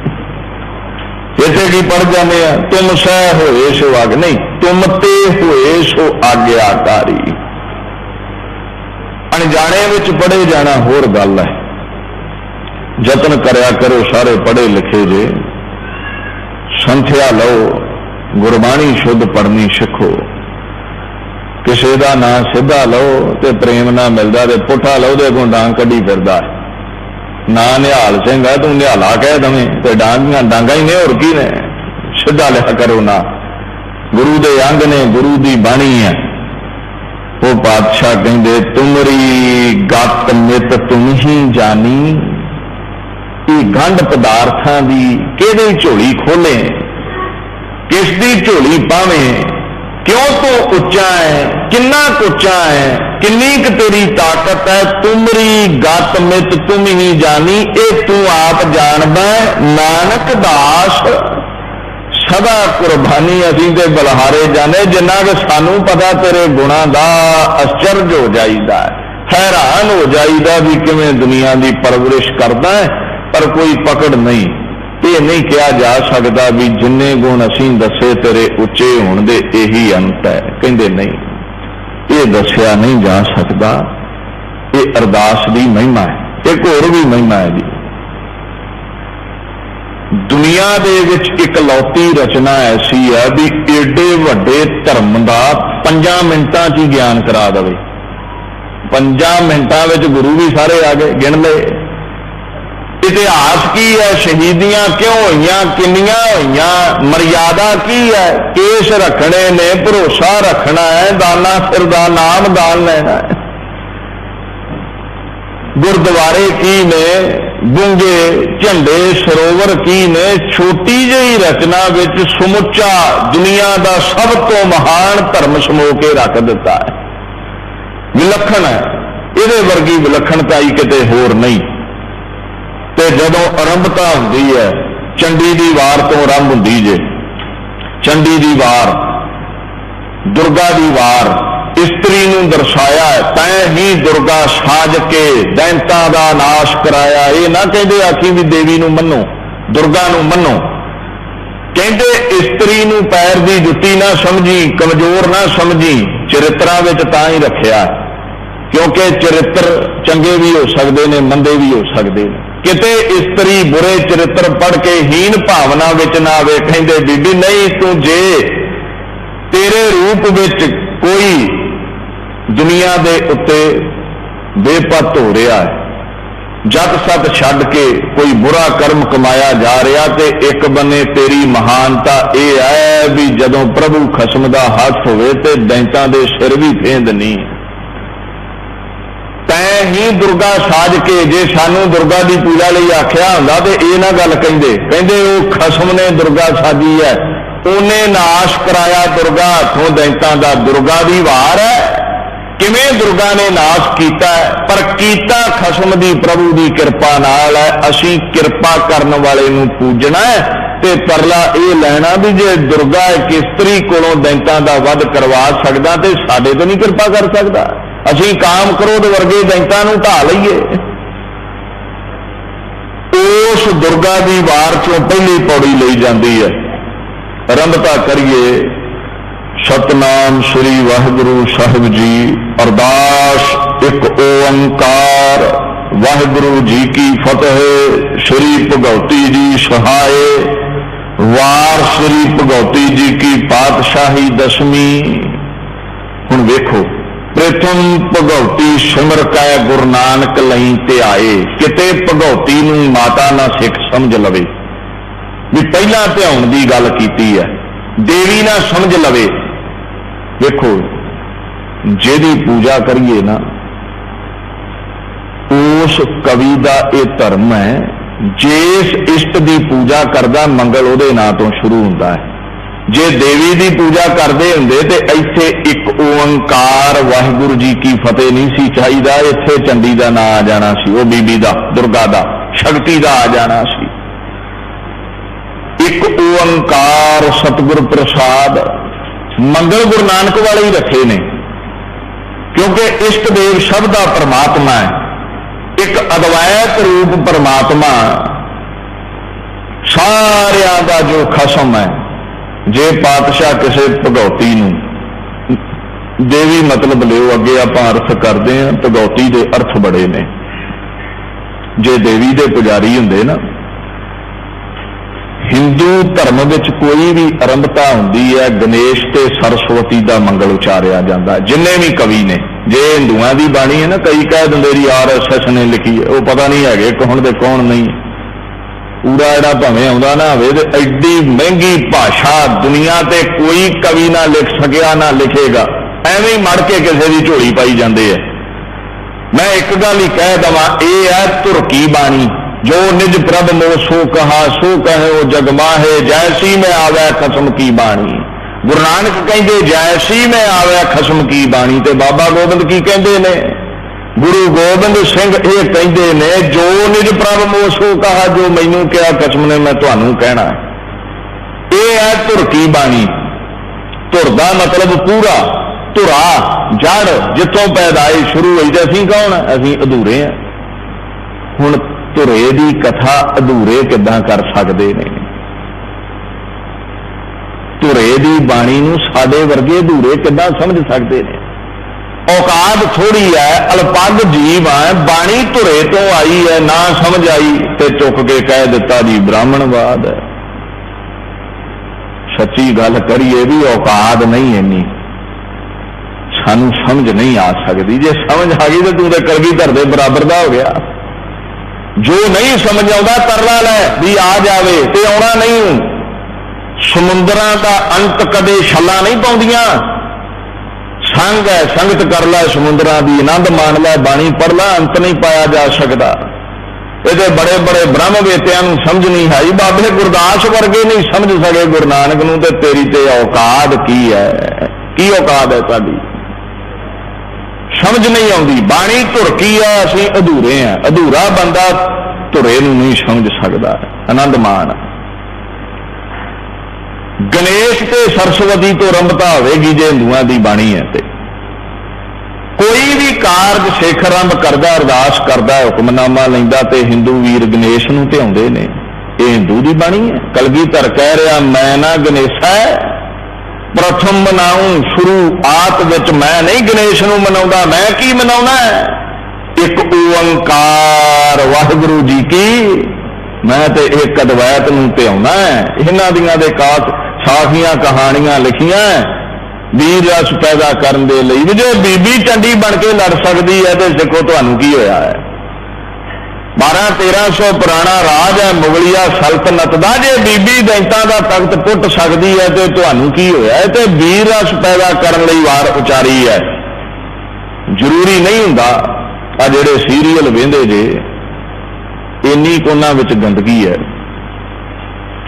ਇਸੇ ਕੀ ਪੜ ਜਾਂਦੇ ਆ? ਤੁਮ ਸਹਿ ਹੋਏ ਸੋ ਆਗ, ਨਹੀਂ ਤੁਮ ਤੇ ਹੋਏ ਸੋ ਆਗਿਆਕਾਰੀ। ਅਣਜਾਣੇ ਵਿੱਚ ਪੜੇ ਜਾਣਾ ਹੋਰ ਗੱਲ ਹੈ। ਯਤਨ ਕਰਿਆ ਕਰੋ ਸਾਰੇ ਪੜੇ ਲਿਖੇ ਜੇ। ਸੰਥਿਆ ਲਓ, ਗੁਰਬਾਣੀ ਸ਼ੁੱਧ ਪੜਨੀ ਸਿੱਖੋ। ਕਿਸੇ ਦਾ ਨਾਂ ਸਿੱਧਾ ਲਓ ਤੇ ਪ੍ਰੇਮ ਨਾਲ ਮਿਲਦਾ ਤੇ ਪੁੱਠਾ ਲਓ ਦੇ ਕੋਲ ਡਾਂਗ ਕੱਢੀ ਫਿਰਦਾ ਨਾ ਨਿਹਾਲ ਸਿੰਘ ਆ ਤੂੰ ਨਿਹਾਲਾ ਕਹਿ ਦਵੇਂ ਤੇ ਡਾਂਗੀਆਂ ਡਾਂਗਾਂ ਹੀ ਨੇ, ਹੋਰ ਕੀ ਨੇ? ਸਿੱਧਾ ਲਿਆ ਕਰੋ ਨਾ। ਗੁਰੂ ਦੇ ਅੰਗ ਨੇ ਗੁਰੂ ਦੀ ਬਾਣੀ ਹੈ। ਉਹ ਪਾਤਸ਼ਾਹ ਕਹਿੰਦੇ ਤੁਮਰੀ ਗਤ ਮਿਤ ਤੁਮ ਹੀ ਜਾਣੀ ਇਹ ਗੰਢ ਪਦਾਰਥਾਂ ਦੀ ਕਿਹੜੀ ਝੋਲੀ ਖੋਲੇ? ਕਿਸ ਦੀ ਝੋਲੀ ਪਾਵੇਂ ਕਿਉਂ ਤੂੰ ਉੱਚਾ ਹੈ ਕਿੰਨਾ ਕੁ ਉੱਚਾ ਹੈ ਕਿੰਨੀ ਕੁ ਤੇਰੀ ਤਾਕਤ ਹੈ ਤੁਮਰੀ ਗਤ ਮਿਤ ਤੁਮ ਹੀ ਜਾਣੀ ਇਹ ਤੂੰ ਆਪ ਜਾਣਦਾ ਨਾਨਕ ਦਾਸ, ਸਦਾ ਕੁਰਬਾਨੀ ਅਸੀਂ ਤੇ ਬਲਹਾਰੇ ਜਾਂਦੇ ਜਿੰਨਾ ਕਿ ਸਾਨੂੰ ਪਤਾ ਤੇਰੇ ਗੁਣਾਂ ਦਾ ਅਚਰਜ ਹੋ ਜਾਈਦਾ ਹੈ। ਹੈਰਾਨ ਹੋ ਜਾਈਦਾ ਵੀ ਕਿਵੇਂ ਦੁਨੀਆ ਦੀ ਪਰਵਰਿਸ਼ ਕਰਦਾ ਹੈ, ਪਰ ਕੋਈ ਪਕੜ ਨਹੀਂ। ਇਹ ਨਹੀਂ ਕਿਹਾ ਜਾ ਸਕਦਾ ਵੀ ਜਿੰਨੇ ਗੁਣ ਅਸੀਂ ਦੱਸੇ ਤੇਰੇ ਉੱਚੇ ਹੋਣ ਦੇ ਇਹੀ ਅੰਤ ਹੈ। ਕਹਿੰਦੇ ਨਹੀਂ। ਇਹ ਦੱਸਿਆ ਨਹੀਂ ਜਾ ਸਕਦਾ। ਇਹ ਅਰਦਾਸ ਦੀ ਮਹਿਮਾ ਹੈ। ਇੱਕ ਹੋਰ ਵੀ ਮਹਿਮਾ ਹੈ ਜੀ। ਦੁਨੀਆ ਦੇ ਵਿੱਚ ਇਕਲੌਤੀ ਰਚਨਾ ਐਸੀ ਹੈ ਵੀ ਏਡੇ ਵੱਡੇ ਧਰਮ ਦਾ 5 ਮਿੰਟਾਂ 'ਚ ਹੀ ਗਿਆਨ ਕਰਾ ਦੇਵੇ। ਪੰਜਾਂ ਮਿੰਟਾਂ ਵਿੱਚ ਗੁਰੂ ਵੀ ਸਾਰੇ ਆ ਗਏ, ਗਿਣ ਲਏ। ਇਤਿਹਾਸ ਕੀ ਹੈ? ਸ਼ਹੀਦੀਆਂ ਕਿਉਂ ਹੋਈਆਂ? ਕਿੰਨੀਆਂ ਹੋਈਆਂ? ਮਰਿਆਦਾ ਕੀ ਹੈ? ਕੇਸ ਰੱਖਣੇ ਨੇ, ਭਰੋਸਾ ਰੱਖਣਾ ਹੈ, ਦਾਨਾ ਫਿਰ ਦਾ ਨਾਮ ਦਾਨ ਲੈਣਾ ਹੈ। ਗੁਰਦੁਆਰੇ ਕੀ ਨੇ? ਗੁੰਗੇ, ਝੰਡੇ, ਸਰੋਵਰ ਕੀ ਨੇ? ਛੋਟੀ ਜਿਹੀ ਰਚਨਾ ਵਿੱਚ ਸਮੁੱਚਾ ਦੁਨੀਆ ਦਾ ਸਭ ਤੋਂ ਮਹਾਨ ਧਰਮ ਸਮੋ ਕੇ ਰੱਖ ਦਿੱਤਾ ਹੈ। ਵਿਲੱਖਣ ਹੈ। ਇਹਦੇ ਵਰਗੀ ਵਿਲੱਖਣਤਾ ਹੀ ਕਿਤੇ ਹੋਰ ਨਹੀਂ। ਤੇ ਜਦੋਂ ਆਰੰਭਤਾ ਹੁੰਦੀ ਹੈ, ਚੰਡੀ ਦੀ ਵਾਰ ਤੋਂ ਆਰੰਭ ਹੁੰਦੀ ਜੇ। ਚੰਡੀ ਦੀ ਵਾਰ, ਦੁਰਗਾ ਦੀ ਵਾਰ, ਇਸਤਰੀ ਨੂੰ ਦਰਸਾਇਆ ਤੈ ਹੀ ਦੁਰਗਾ ਸਾਜ ਕੇ ਦੈਂਤਾਂ ਦਾ ਨਾਸ਼ ਕਰਾਇਆ। ਇਹ ਨਾ ਕਹਿੰਦੇ ਆਖੀ ਵੀ ਦੇਵੀ ਨੂੰ ਮੰਨੋ, ਦੁਰਗਾ ਨੂੰ ਮੰਨੋ। ਕਹਿੰਦੇ ਇਸਤਰੀ ਨੂੰ ਪੈਰ ਦੀ ਜੁੱਤੀ ਨਾ ਸਮਝੀ, ਕਮਜ਼ੋਰ ਨਾ ਸਮਝੀ, ਚਰਿੱਤਰਾਂ ਵਿੱਚ ਤਾਂ ਹੀ ਰੱਖਿਆ। ਕਿਉਂਕਿ ਚਰਿੱਤਰ ਚੰਗੇ ਵੀ ਹੋ ਸਕਦੇ ਨੇ, ਮੰਦੇ ਵੀ ਹੋ ਸਕਦੇ ਨੇ। ਕਿਤੇ ਇਸਤਰੀ ਬੁਰੇ ਚਰਿੱਤਰ ਪੜ ਕੇ ਹੀਨ ਭਾਵਨਾ ਵਿੱਚ ਨਾ ਆਵੇ ਕਹਿੰਦੇ ਬੀਬੀ ਨਹੀਂ ਤੂੰ ਜੇ। ਤੇਰੇ ਰੂਪ ਵਿੱਚ ਕੋਈ ਦੁਨੀਆ ਦੇ ਉੱਤੇ ਬੇਪਤ ਹੋ ਰਿਹਾ ਹੈ। ਜਦ ਸਤ ਛੱਡ ਕੇ ਕੋਈ ਬੁਰਾ ਕਰਮ ਕਮਾਇਆ ਜਾ ਰਿਹਾ ਤੇ ਇੱਕ ਬੰਨੇ ਤੇਰੀ ਮਹਾਨਤਾ ਇਹ ਹੈ ਵੀ ਜਦੋਂ ਪ੍ਰਭੂ ਖਸਮ ਦਾ ਹੱਥ ਹੋਵੇ ਤੇ ਦੈਂਤਾਂ ਦੇ ਸਿਰ ਵੀ ਫੇਂਦ ਨਹੀਂ ਤੈਂ ਹੀ ਦੁਰਗਾ ਸਾਜ ਕੇ ਜੇ ਸਾਨੂੰ ਦੁਰਗਾ ਦੀ ਪੂਜਾ ਲਈ ਆਖਿਆ ਹੁੰਦਾ ਤੇ ਇਹ ਨਾ ਗੱਲ ਕਹਿੰਦੇ। ਕਹਿੰਦੇ ਉਹ ਖਸਮ ਨੇ ਦੁਰਗਾ ਸਾਜੀ ਹੈ। ਉਹਨੇ ਨਾਸ਼ ਕਰਾਇਆ ਦੁਰਗਾ ਹੱਥੋਂ ਦੈਂਤਾਂ ਦਾ। ਦੁਰਗਾ ਦੀ ਵਾਰ ਹੈ। ਕਿਵੇਂ ਦੁਰਗਾ ਨੇ ਨਾਸ਼ ਕੀਤਾ ਪਰ ਕੀਤਾ ਖਸਮ ਦੀ ਪ੍ਰਭੂ ਦੀ ਕਿਰਪਾ ਨਾਲ ਹੈ। ਅਸੀਂ ਕਿਰਪਾ ਕਰਨ ਵਾਲੇ ਨੂੰ ਪੂਜਣਾ ਹੈ ਤੇ ਪਰਲਾ ਇਹ ਲੈਣਾ ਵੀ ਜੇ ਦੁਰਗਾ ਇੱਕ ਇਸਤਰੀ ਕੋਲੋਂ ਦੈਂਤਾਂ ਦਾ ਵੱਧ ਕਰਵਾ ਸਕਦਾ ਤੇ ਸਾਡੇ ਤੋਂ ਨਹੀਂ ਕਿਰਪਾ ਕਰ ਸਕਦਾ। ਅਸੀਂ ਕਾਮ ਕ੍ਰੋਧ ਵਰਗੇ ਦੈਂਤਾਂ ਨੂੰ ਢਾ ਲਈਏ। ਉਸ ਦੁਰਗਾ ਦੀ ਵਾਰ ਚੋਂ ਪਹਿਲੀ ਪੌੜੀ ਲਈ ਜਾਂਦੀ ਹੈ। ਆਰੰਭਤਾ ਕਰੀਏ, ਸਤਨਾਮ ਸ੍ਰੀ ਵਾਹਿਗੁਰੂ ਸਾਹਿਬ ਜੀ, ਅਰਦਾਸ ਇੱਕ ਓੰਕਾਰ। ਵਾਹਿਗੁਰੂ ਜੀ ਕੀ ਫਤਿਹ, ਸ੍ਰੀ ਭਗਉਤੀ ਜੀ ਸਹਾਏ। ਵਾਰ ਸ੍ਰੀ ਭਗਉਤੀ ਜੀ ਕੀ ਪਾਤਸ਼ਾਹੀ ਦਸਮੀ ਹੁਣ ਵੇਖੋ। ਪ੍ਰਥਮ ਭਗਉਤੀ ਸਿਮਰ ਕੈ ਗੁਰੂ ਨਾਨਕ ਲਈ ਤੇ ਆਏ। ਕਿਤੇ ਭਗਉਤੀ ਨੂੰ ਮਾਤਾ ਨਾ ਸਿੱਖ ਸਮਝ ਲਵੇ। ਵੀ ਪਹਿਲਾਂ ਧਿਆਉਣ ਦੀ ਗੱਲ ਕੀਤੀ ਹੈ, ਦੇਵੀ ਨਾ ਸਮਝ ਲਵੇ। ਵੇਖੋ, ਜਿਹਦੀ ਪੂਜਾ ਕਰੀਏ ਨਾ, ਉਸ ਕਵੀ ਦਾ ਇਹ ਧਰਮ ਹੈ, ਜਿਸ ਇਸ਼ਟ ਦੀ ਪੂਜਾ ਕਰਦਾ ਮੰਗਲ ਉਹਦੇ ਨਾਂ ਤੋਂ ਸ਼ੁਰੂ ਹੁੰਦਾ ਹੈ। ਜੇ ਦੇਵੀ ਦੀ ਪੂਜਾ ਕਰਦੇ ਹੁੰਦੇ ਤੇ ਇੱਥੇ ਇੱਕ ਓੰਕਾਰ ਵਾਹਿਗੁਰੂ ਜੀ ਕੀ ਫਤਿਹ ਨਹੀਂ ਸੀ ਚਾਹੀਦਾ, ਇੱਥੇ ਚੰਡੀ ਦਾ ਨਾਂ ਆ ਜਾਣਾ ਸੀ, ਉਹ ਬੀਬੀ ਦਾ, ਦੁਰਗਾ ਦਾ, ਸ਼ਕਤੀ ਦਾ ਆ ਜਾਣਾ ਸੀ। ਇੱਕ ਓੰਕਾਰ ਸਤਿਗੁਰ ਪ੍ਰਸਾਦ ਮੰਗਲ ਗੁਰੂ ਨਾਨਕ ਵਾਲੇ ਹੀ ਰੱਖੇ ਨੇ, ਕਿਉਂਕਿ ਇਸ਼ਟ ਦੇਵ ਸ਼ਬਦ ਦਾ ਪਰਮਾਤਮਾ ਹੈ। ਇੱਕ ਅਦਵੈਤ ਰੂਪ ਪਰਮਾਤਮਾ ਸਾਰਿਆਂ ਦਾ ਜੋ ਖਸਮ ਹੈ ਜੇ ਪਾਤਸ਼ਾਹ ਕਿਸੇ ਭਗਉਤੀ ਨੂੰ ਦੇਵੀ ਮਤਲਬ ਲਿਓ, ਅੱਗੇ ਆਪਾਂ ਅਰਥ ਕਰਦੇ ਹਾਂ, ਭਗਉਤੀ ਦੇ ਅਰਥ ਬੜੇ ਨੇ। ਜੇ ਦੇਵੀ ਦੇ ਪੁਜਾਰੀ ਹੁੰਦੇ ਨਾ, ਹਿੰਦੂ ਧਰਮ ਵਿੱਚ ਕੋਈ ਵੀ ਆਰੰਭਤਾ ਹੁੰਦੀ ਹੈ, ਗਣੇਸ਼ ਤੇ ਸਰਸਵਤੀ ਦਾ ਮੰਗਲ ਉਚਾਰਿਆ ਜਾਂਦਾ। ਜਿੰਨੇ ਵੀ ਕਵੀ ਨੇ, ਜੇ ਹਿੰਦੂਆਂ ਦੀ ਬਾਣੀ ਹੈ ਨਾ, ਕਈ ਕਹਿ ਦਿੰਦੇ ਐਸ ਐਸ ਨੇ ਲਿਖੀ ਹੈ, ਉਹ ਪਤਾ ਨਹੀਂ ਹੈਗੇ ਕੌਣ ਦੇ ਕੌਣ ਨਹੀਂ ਪੂਰਾ ਜਿਹੜਾ ਭਾਵੇਂ ਆਉਂਦਾ ਨਾ ਹੋਵੇ ਤੇ ਐਡੀ ਮਹਿੰਗੀ ਭਾਸ਼ਾ ਦੁਨੀਆ ਤੇ ਕੋਈ ਕਵੀ ਨਾ ਲਿਖ ਸਕਿਆ ਨਾ ਲਿਖੇਗਾ। ਐਵੇਂ ਹੀ ਮੜ ਕੇ ਕਿਸੇ ਦੀ ਝੋਲੀ ਪਾਈ ਜਾਂਦੇ ਐ ਮੈਂ ਇੱਕ ਗੱਲ ਹੀ ਕਹਿ ਦਵਾਂ, ਇਹ ਹੈ ਤੁਰਕੀ ਬਾਣੀ। ਜੋ ਨਿਜ ਪ੍ਰਭ ਮੋ ਸੋ ਕਹਾ, ਸੋ ਕਹੇ, ਉਹ ਜਗਮਾਹੇ ਜੈਸੀ ਮੈਂ ਆਵੈ ਖਸਮ ਕੀ ਬਾਣੀ। ਗੁਰੂ ਨਾਨਕ ਕਹਿੰਦੇ, ਜੈਸੀ ਮੈਂ ਆਵੈ ਖਸਮ ਕੀ ਬਾਣੀ ਤੇ ਬਾਬਾ ਗੋਬਿੰਦ ਕੀ ਕਹਿੰਦੇ ਨੇ? ਗੁਰੂ ਗੋਬਿੰਦ ਸਿੰਘ ਇਹ ਕਹਿੰਦੇ ਨੇ, ਜੋ ਨਿਜ ਪ੍ਰਭ ਮੋ ਕਹਾ, ਜੋ ਮੈਨੂੰ ਕਿਹਾ, ਕਸਮ ਨੇ ਮੈਂ ਤੁਹਾਨੂੰ ਕਹਿਣਾ। ਇਹ ਹੈ ਧੁਰਕੀ ਬਾਣੀ। ਧੁਰ ਦਾ ਮਤਲਬ ਪੂਰਾ, ਧੁਰਾ, ਜੜ, ਜਿੱਥੋਂ ਪੈਦਾਇਸ਼ ਸ਼ੁਰੂ ਹੋਈ ਤੇ ਅਸੀਂ ਕੌਣ ਅਸੀਂ ਅਧੂਰੇ ਹਾਂ ਹੁਣ ਧੁਰੇ ਦੀ ਕਥਾ ਅਧੂਰੇ ਕਿੱਦਾਂ ਕਰ ਸਕਦੇ ਨੇ? ਧੁਰੇ ਦੀ ਬਾਣੀ ਨੂੰ ਸਾਡੇ ਵਰਗੇ ਅਧੂਰੇ ਕਿੱਦਾਂ ਸਮਝ ਸਕਦੇ ਨੇ? ਔਕਾਤ ਥੋੜੀ ਹੈ, ਅਲਪੱਗ ਜੀਵ ਹੈ, ਬਾਣੀ ਧੁਰੇ ਤੋਂ ਆਈ ਹੈ, ਨਾ ਸਮਝ ਆਈ ਤੇ ਚੁੱਕ ਕੇ ਕਹਿ ਦਿੱਤਾ ਜੀ ਬ੍ਰਾਹਮਣਵਾਦ ਹੈ। ਸੱਚੀ ਗੱਲ ਕਰੀਏ ਵੀ ਔਕਾਤ ਨਹੀਂ ਇੰਨੀ। ਸਾਨੂੰ ਸਮਝ ਨਹੀਂ ਆ ਸਕਦੀ। ਜੇ ਸਮਝ ਆ ਗਈ ਤਾਂ ਤੂੰ ਤੇ ਕਲਗੀ ਧਰ ਦੇ ਬਰਾਬਰ ਦਾ ਹੋ ਗਿਆ। ਜੋ ਨਹੀਂ ਸਮਝ ਆਉਂਦਾ ਤਰਲਾ ਲੈ ਵੀ ਆ ਜਾਵੇ ਤੇ ਆਉਣਾ ਨਹੀਂ। ਸਮੁੰਦਰਾਂ ਦਾ ਅੰਤ ਕਦੇ ਛੱਲਾ ਨਹੀਂ ਪਾਉਂਦੀਆਂ। ਸੰਗ ਹੈ, ਸੰਗਤ ਕਰ ਲੈ, ਸਮੁੰਦਰਾਂ ਦੀ ਆਨੰਦ ਮਾਣ ਲੈ, ਬਾਣੀ ਪੜ ਲੈ, ਅੰਤ ਨਹੀਂ ਪਾਇਆ ਜਾ ਸਕਦਾ। ਇਹਦੇ ਬੜੇ ਬੜੇ ਬ੍ਰਹਮ ਵੇਤਿਆਂ ਨੂੰ ਸਮਝ ਨਹੀਂ ਆਈ ਬਾਬੇ ਗੁਰਦਾਸ ਵਰਗੇ ਨਹੀਂ ਸਮਝ ਸਕੇ ਗੁਰੂ ਨਾਨਕ ਨੂੰ, ਤੇ ਤੇਰੀ ਤੇ ਔਕਾਤ ਕੀ ਹੈ? ਕੀ ਔਕਾਤ ਹੈ ਤੁਹਾਡੀ ਸਮਝ ਨਹੀਂ ਆਉਂਦੀ, ਬਾਣੀ ਧੁਰਕੀ ਆ ਅਸੀਂ ਅਧੂਰੇ ਆ ਅਧੂਰਾ ਬੰਦਾ ਧੁਰੇ ਨੂੰ ਨਹੀਂ ਸਮਝ ਸਕਦਾ, ਆਨੰਦ ਮਾਣ। ਗਣੇਸ਼ ਤੇ ਸਰਸਵਤੀ ਤੋਂ ਰੰਭਤਾ ਹੋਵੇਗੀ ਜੇ ਹਿੰਦੂਆਂ ਦੀ ਬਾਣੀ ਹੈ ਤੇ। ਕੋਈ ਵੀ ਕਾਰਜ ਸਿੱਖ ਰੰਭ ਕਰਦਾ, ਅਰਦਾਸ ਕਰਦਾ, ਹੁਕਮਨਾਮਾ ਲੈਂਦਾ ਤੇ ਹਿੰਦੂ ਵੀਰ ਗਣੇਸ਼ ਨੂੰ ਧਿਆਉਂਦੇ ਨੇ। ਇਹ ਹਿੰਦੂ ਦੀ ਬਾਣੀ ਹੈ। ਕਲਗੀਧਰ ਕਹਿ ਰਿਹਾ, ਮੈਂ ਨਾ ਗਣੇਸ਼ਾ ਪ੍ਰਥਮ ਮਨਾਉਂ ਸ਼ੁਰੂਆਤ ਵਿੱਚ ਮੈਂ ਨਹੀਂ ਗਣੇਸ਼ ਨੂੰ ਮਨਾਉਂਦਾ। ਮੈਂ ਕੀ ਮਨਾਉਣਾ ਇੱਕ ਓੰਕਾਰ, ਵਾਹਿਗੁਰੂ ਜੀ ਕੀ। ਮੈਂ ਤੇ ਇੱਕ ਅਦਵੈਤ ਨੂੰ ਧਿਆਉਣਾ ਇਹਨਾਂ ਦੀਆਂ ਦੇ ਕਾਤ ਸਾਖੀਆਂ ਕਹਾਣੀਆਂ ਲਿਖੀਆਂ ਵੀਰ ਰਸ ਪੈਦਾ ਕਰਨ ਦੇ ਲਈ ਵੀ ਜੇ ਬੀਬੀ ਚੰਡੀ ਬਣ ਕੇ ਲੜ ਸਕਦੀ ਹੈ ਤੇ ਦੇਖੋ ਤੁਹਾਨੂੰ ਕੀ ਹੋਇਆ ਹੈ 12 1300 ਪੁਰਾਣਾ ਰਾਜ ਹੈ ਮੁਗਲਿਆ ਸਲਤਨਤ ਦਾ। ਜੇ ਬੀਬੀ ਦੈਂਤਾਂ ਦਾ ਤਖਤ ਪੁੱਟ ਸਕਦੀ ਹੈ ਤੇ ਤੁਹਾਨੂੰ ਕੀ ਹੋਇਆ ਹੈ ਤੇ ਵੀਰ ਰਸ ਪੈਦਾ ਕਰਨ ਲਈ ਵਾਰ ਉਚਾਰੀ ਹੈ ਜ਼ਰੂਰੀ ਨਹੀਂ ਹੁੰਦਾ। ਆ ਜਿਹੜੇ ਸੀਰੀਅਲ ਵੇਂਦੇ ਜੇ, ਇੰਨੀ ਕੋਨਾ ਵਿੱਚ ਗੰਦਗੀ ਹੈ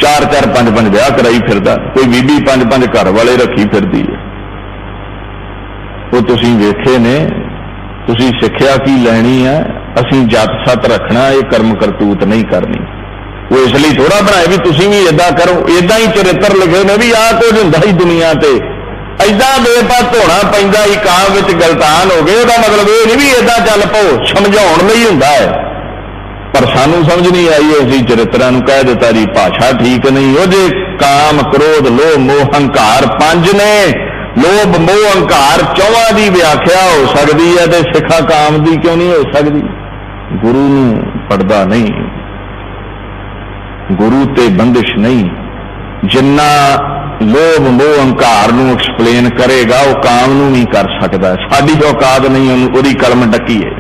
ਚਾਰ ਚਾਰ ਪੰਜ ਪੰਜ ਵਿਆਹ ਕਰਾਈ ਫਿਰਦਾ, ਕੋਈ ਬੀਬੀ ਪੰਜ ਪੰਜ ਘਰ ਵਾਲੇ ਰੱਖੀ ਫਿਰਦੀ ਹੈ। ਉਹ ਤੁਸੀਂ ਵੇਖੇ ਨੇ, ਤੁਸੀਂ ਸਿੱਖਿਆ ਕੀ ਲੈਣੀ ਹੈ, ਅਸੀਂ ਜਤ ਸਤ ਰੱਖਣਾ, ਇਹ ਕਰਮ ਕਰਤੂਤ ਨਹੀਂ ਕਰਨੀ। ਉਹ ਇਸ ਲਈ ਥੋੜਾ ਬਣਾਇਆ ਵੀ ਤੁਸੀਂ ਵੀ ਇਦਾਂ ਕਰੋ ਇਦਾਂ ਹੀ ਚਰਿੱਤਰ ਲਿਖੇ ਨੇ ਵੀ ਆਹ ਕੁਝ ਹੁੰਦਾ ਹੀ ਦੁਨੀਆ ਤੇ। ਐਦਾਂ ਬੇਪਾ ਧੋਣਾ ਪੈਂਦਾ ਹੀ, ਕਾਂ ਵਿੱਚ ਗਲਤਾਨ ਹੋ ਗਏ, ਉਹਦਾ ਮਤਲਬ ਇਹ ਨਹੀਂ ਵੀ ਇਦਾਂ ਚੱਲ ਪਓ, ਸਮਝਾਉਣ ਲਈ ਹੁੰਦਾ ਹੈ। ਪਰ ਸਾਨੂੰ ਸਮਝ ਨਹੀਂ ਆਈ ਅਸੀਂ ਚਰਿੱਤਰਾਂ ਨੂੰ ਕਹਿ ਦਿੱਤਾ ਜੀ, ਭਾਸ਼ਾ ਠੀਕ ਨਹੀਂ ਉਹ ਜੇ ਕਾਮ, ਕ੍ਰੋਧ, ਲੋਭ, ਮੋਹ, ਹੰਕਾਰ ਪੰਜ ਨੇ। ਲੋਭ, ਮੋਹ, ਹੰਕਾਰ ਚੌਹਾਂ ਦੀ ਵਿਆਖਿਆ ਹੋ ਸਕਦੀ ਹੈ ਤੇ ਸਿੱਖਾ ਕਾਮ ਦੀ ਕਿਉਂ ਨਹੀਂ ਹੋ ਸਕਦੀ? ਗੁਰੂ ਨੂੰ ਪੜਦਾ ਨਹੀਂ। ਗੁਰੂ ਤੇ ਬੰਦਿਸ਼ ਨਹੀਂ। ਜਿੰਨਾ ਲੋਭ, ਮੋਹ, ਹੰਕਾਰ ਨੂੰ ਐਕਸਪਲੇਨ ਕਰੇਗਾ, ਉਹ ਕਾਮ ਨੂੰ ਨਹੀਂ ਕਰ ਸਕਦਾ ਸਾਡੀ ਔਕਾਤ ਨਹੀਂ, ਉਹਨੂੰ ਉਹਦੀ ਕਲਮ ਡੱਕੀ ਹੈ।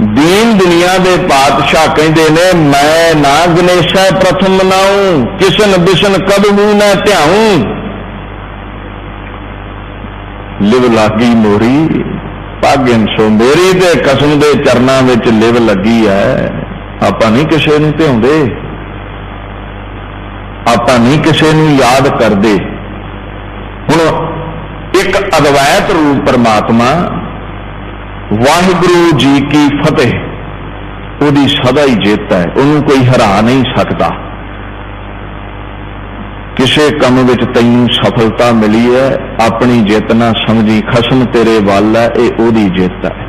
ਦੀਨ ਦੁਨੀਆ ਦੇ ਪਾਤਸ਼ਾਹ ਕਹਿੰਦੇ ਨੇ, ਮੈਂ ਨਾ ਗਣੇਸ਼ਾ ਪ੍ਰਥਮ ਮਨਾਉ ਕਿਸਨ ਬਿਸ਼ਨ ਕਬਹੂ ਨਾ ਧਿਆਉ ਲਿਵ ਲਾਗੀ ਮੋਰੀ ਭਾਗਨ ਸੋ ਮੇਰੀ ਤੇ ਕਸਮ ਦੇ ਚਰਨਾਂ ਵਿੱਚ ਲਿਵ ਲੱਗੀ ਐ। ਆਪਾਂ ਨਹੀਂ ਕਿਸੇ ਨੂੰ ਧਿਆਉਂਦੇ। ਆਪਾਂ ਨਹੀਂ ਕਿਸੇ ਨੂੰ ਯਾਦ ਕਰਦੇ। ਹੁਣ ਇੱਕ ਅਦਵੈਤ ਰੂਪ ਪਰਮਾਤਮਾ ਵਾਹਿਗੁਰੂ ਜੀ ਕੀ ਫਤਿਹ। ਉਹਦੀ ਸਦਾ ਹੀ ਜਿੱਤ ਹੈ, ਉਹਨੂੰ ਕੋਈ ਹਰਾ ਨਹੀਂ ਸਕਦਾ। ਕਿਸੇ ਕੰਮ ਵਿੱਚ ਤੈਨੂੰ ਸਫਲਤਾ ਮਿਲੀ ਹੈ, ਆਪਣੀ ਜਿੱਤ ਨਾ ਸਮਝੀ, ਖਸਮ ਤੇਰੇ ਵੱਲ ਹੈ, ਇਹ ਉਹਦੀ ਜਿੱਤ ਹੈ।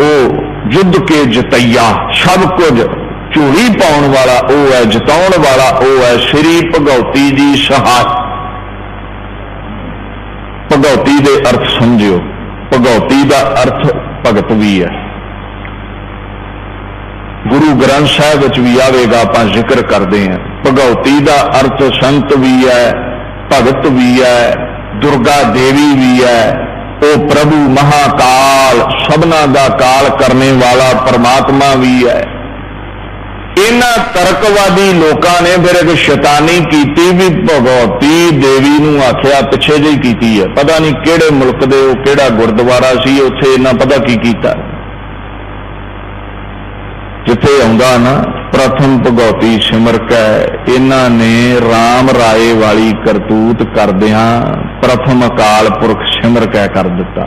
ਉਹ ਯੁੱਧ ਕੇ ਜਿਤਈਆ, ਸਭ ਕੁਝ ਝੂੜੀ ਪਾਉਣ ਵਾਲਾ ਉਹ ਹੈ, ਜਿਤਾਉਣ ਵਾਲਾ ਉਹ ਹੈ, ਸ੍ਰੀ ਭਗਉਤੀ ਜੀ ਸਹਾਇ ਭਗਉਤੀ ਦੇ ਅਰਥ ਸਮਝਿਓ। ਭਗਉਤੀ ਦਾ ਅਰਥ ਭਗਤ ਵੀ ਹੈ। ਗੁਰੂ ਗ੍ਰੰਥ ਸਾਹਿਬ ਵਿੱਚ ਵੀ ਆਵੇਗਾ ਆਪਾਂ ਜ਼ਿਕਰ ਕਰਦੇ ਹਾਂ। ਭਗਉਤੀ ਦਾ ਅਰਥ ਸੰਤ ਵੀ ਹੈ, ਭਗਤ ਵੀ ਹੈ, ਦੁਰਗਾ ਦੇਵੀ ਵੀ ਹੈ। ਉਹ ਪ੍ਰਭੂ ਮਹਾਕਾਲ, ਸਭਨਾ ਦਾ ਕਾਲ ਕਰਨੇ ਵਾਲਾ ਪਰਮਾਤਮਾ ਵੀ ਹੈ। ਇਹਨਾਂ ਤਰਕਵਾਦੀ ਲੋਕਾਂ ਨੇ ਫਿਰ ਇੱਕ ਸ਼ੈਤਾਨੀ ਕੀਤੀ ਵੀ ਭਗਵਤੀ ਦੇਵੀ ਨੂੰ ਆਖਿਆ ਪਿੱਛੇ ਜਿਹੀ ਕੀਤੀ ਹੈ। ਪਤਾ ਨਹੀਂ ਕਿਹੜੇ ਮੁਲਕ ਦੇ, ਉਹ ਕਿਹੜਾ ਗੁਰਦੁਆਰਾ ਸੀ, ਉੱਥੇ ਇਹਨਾਂ ਪਤਾ ਕੀ ਕੀਤਾ। ਜਿੱਥੇ ਆਉਂਦਾ ਨਾ, ਪ੍ਰਥਮ ਭਗਉਤੀ ਸਿਮਰ ਕੈ ਇਹਨਾਂ ਨੇ RAM ਰਾਏ ਵਾਲੀ ਕਰਤੂਤ ਕਰਦਿਆਂ ਪ੍ਰਥਮ ਅਕਾਲ ਪੁਰਖ ਸਿਮਰ ਕੈ ਕਰ ਦਿੱਤਾ।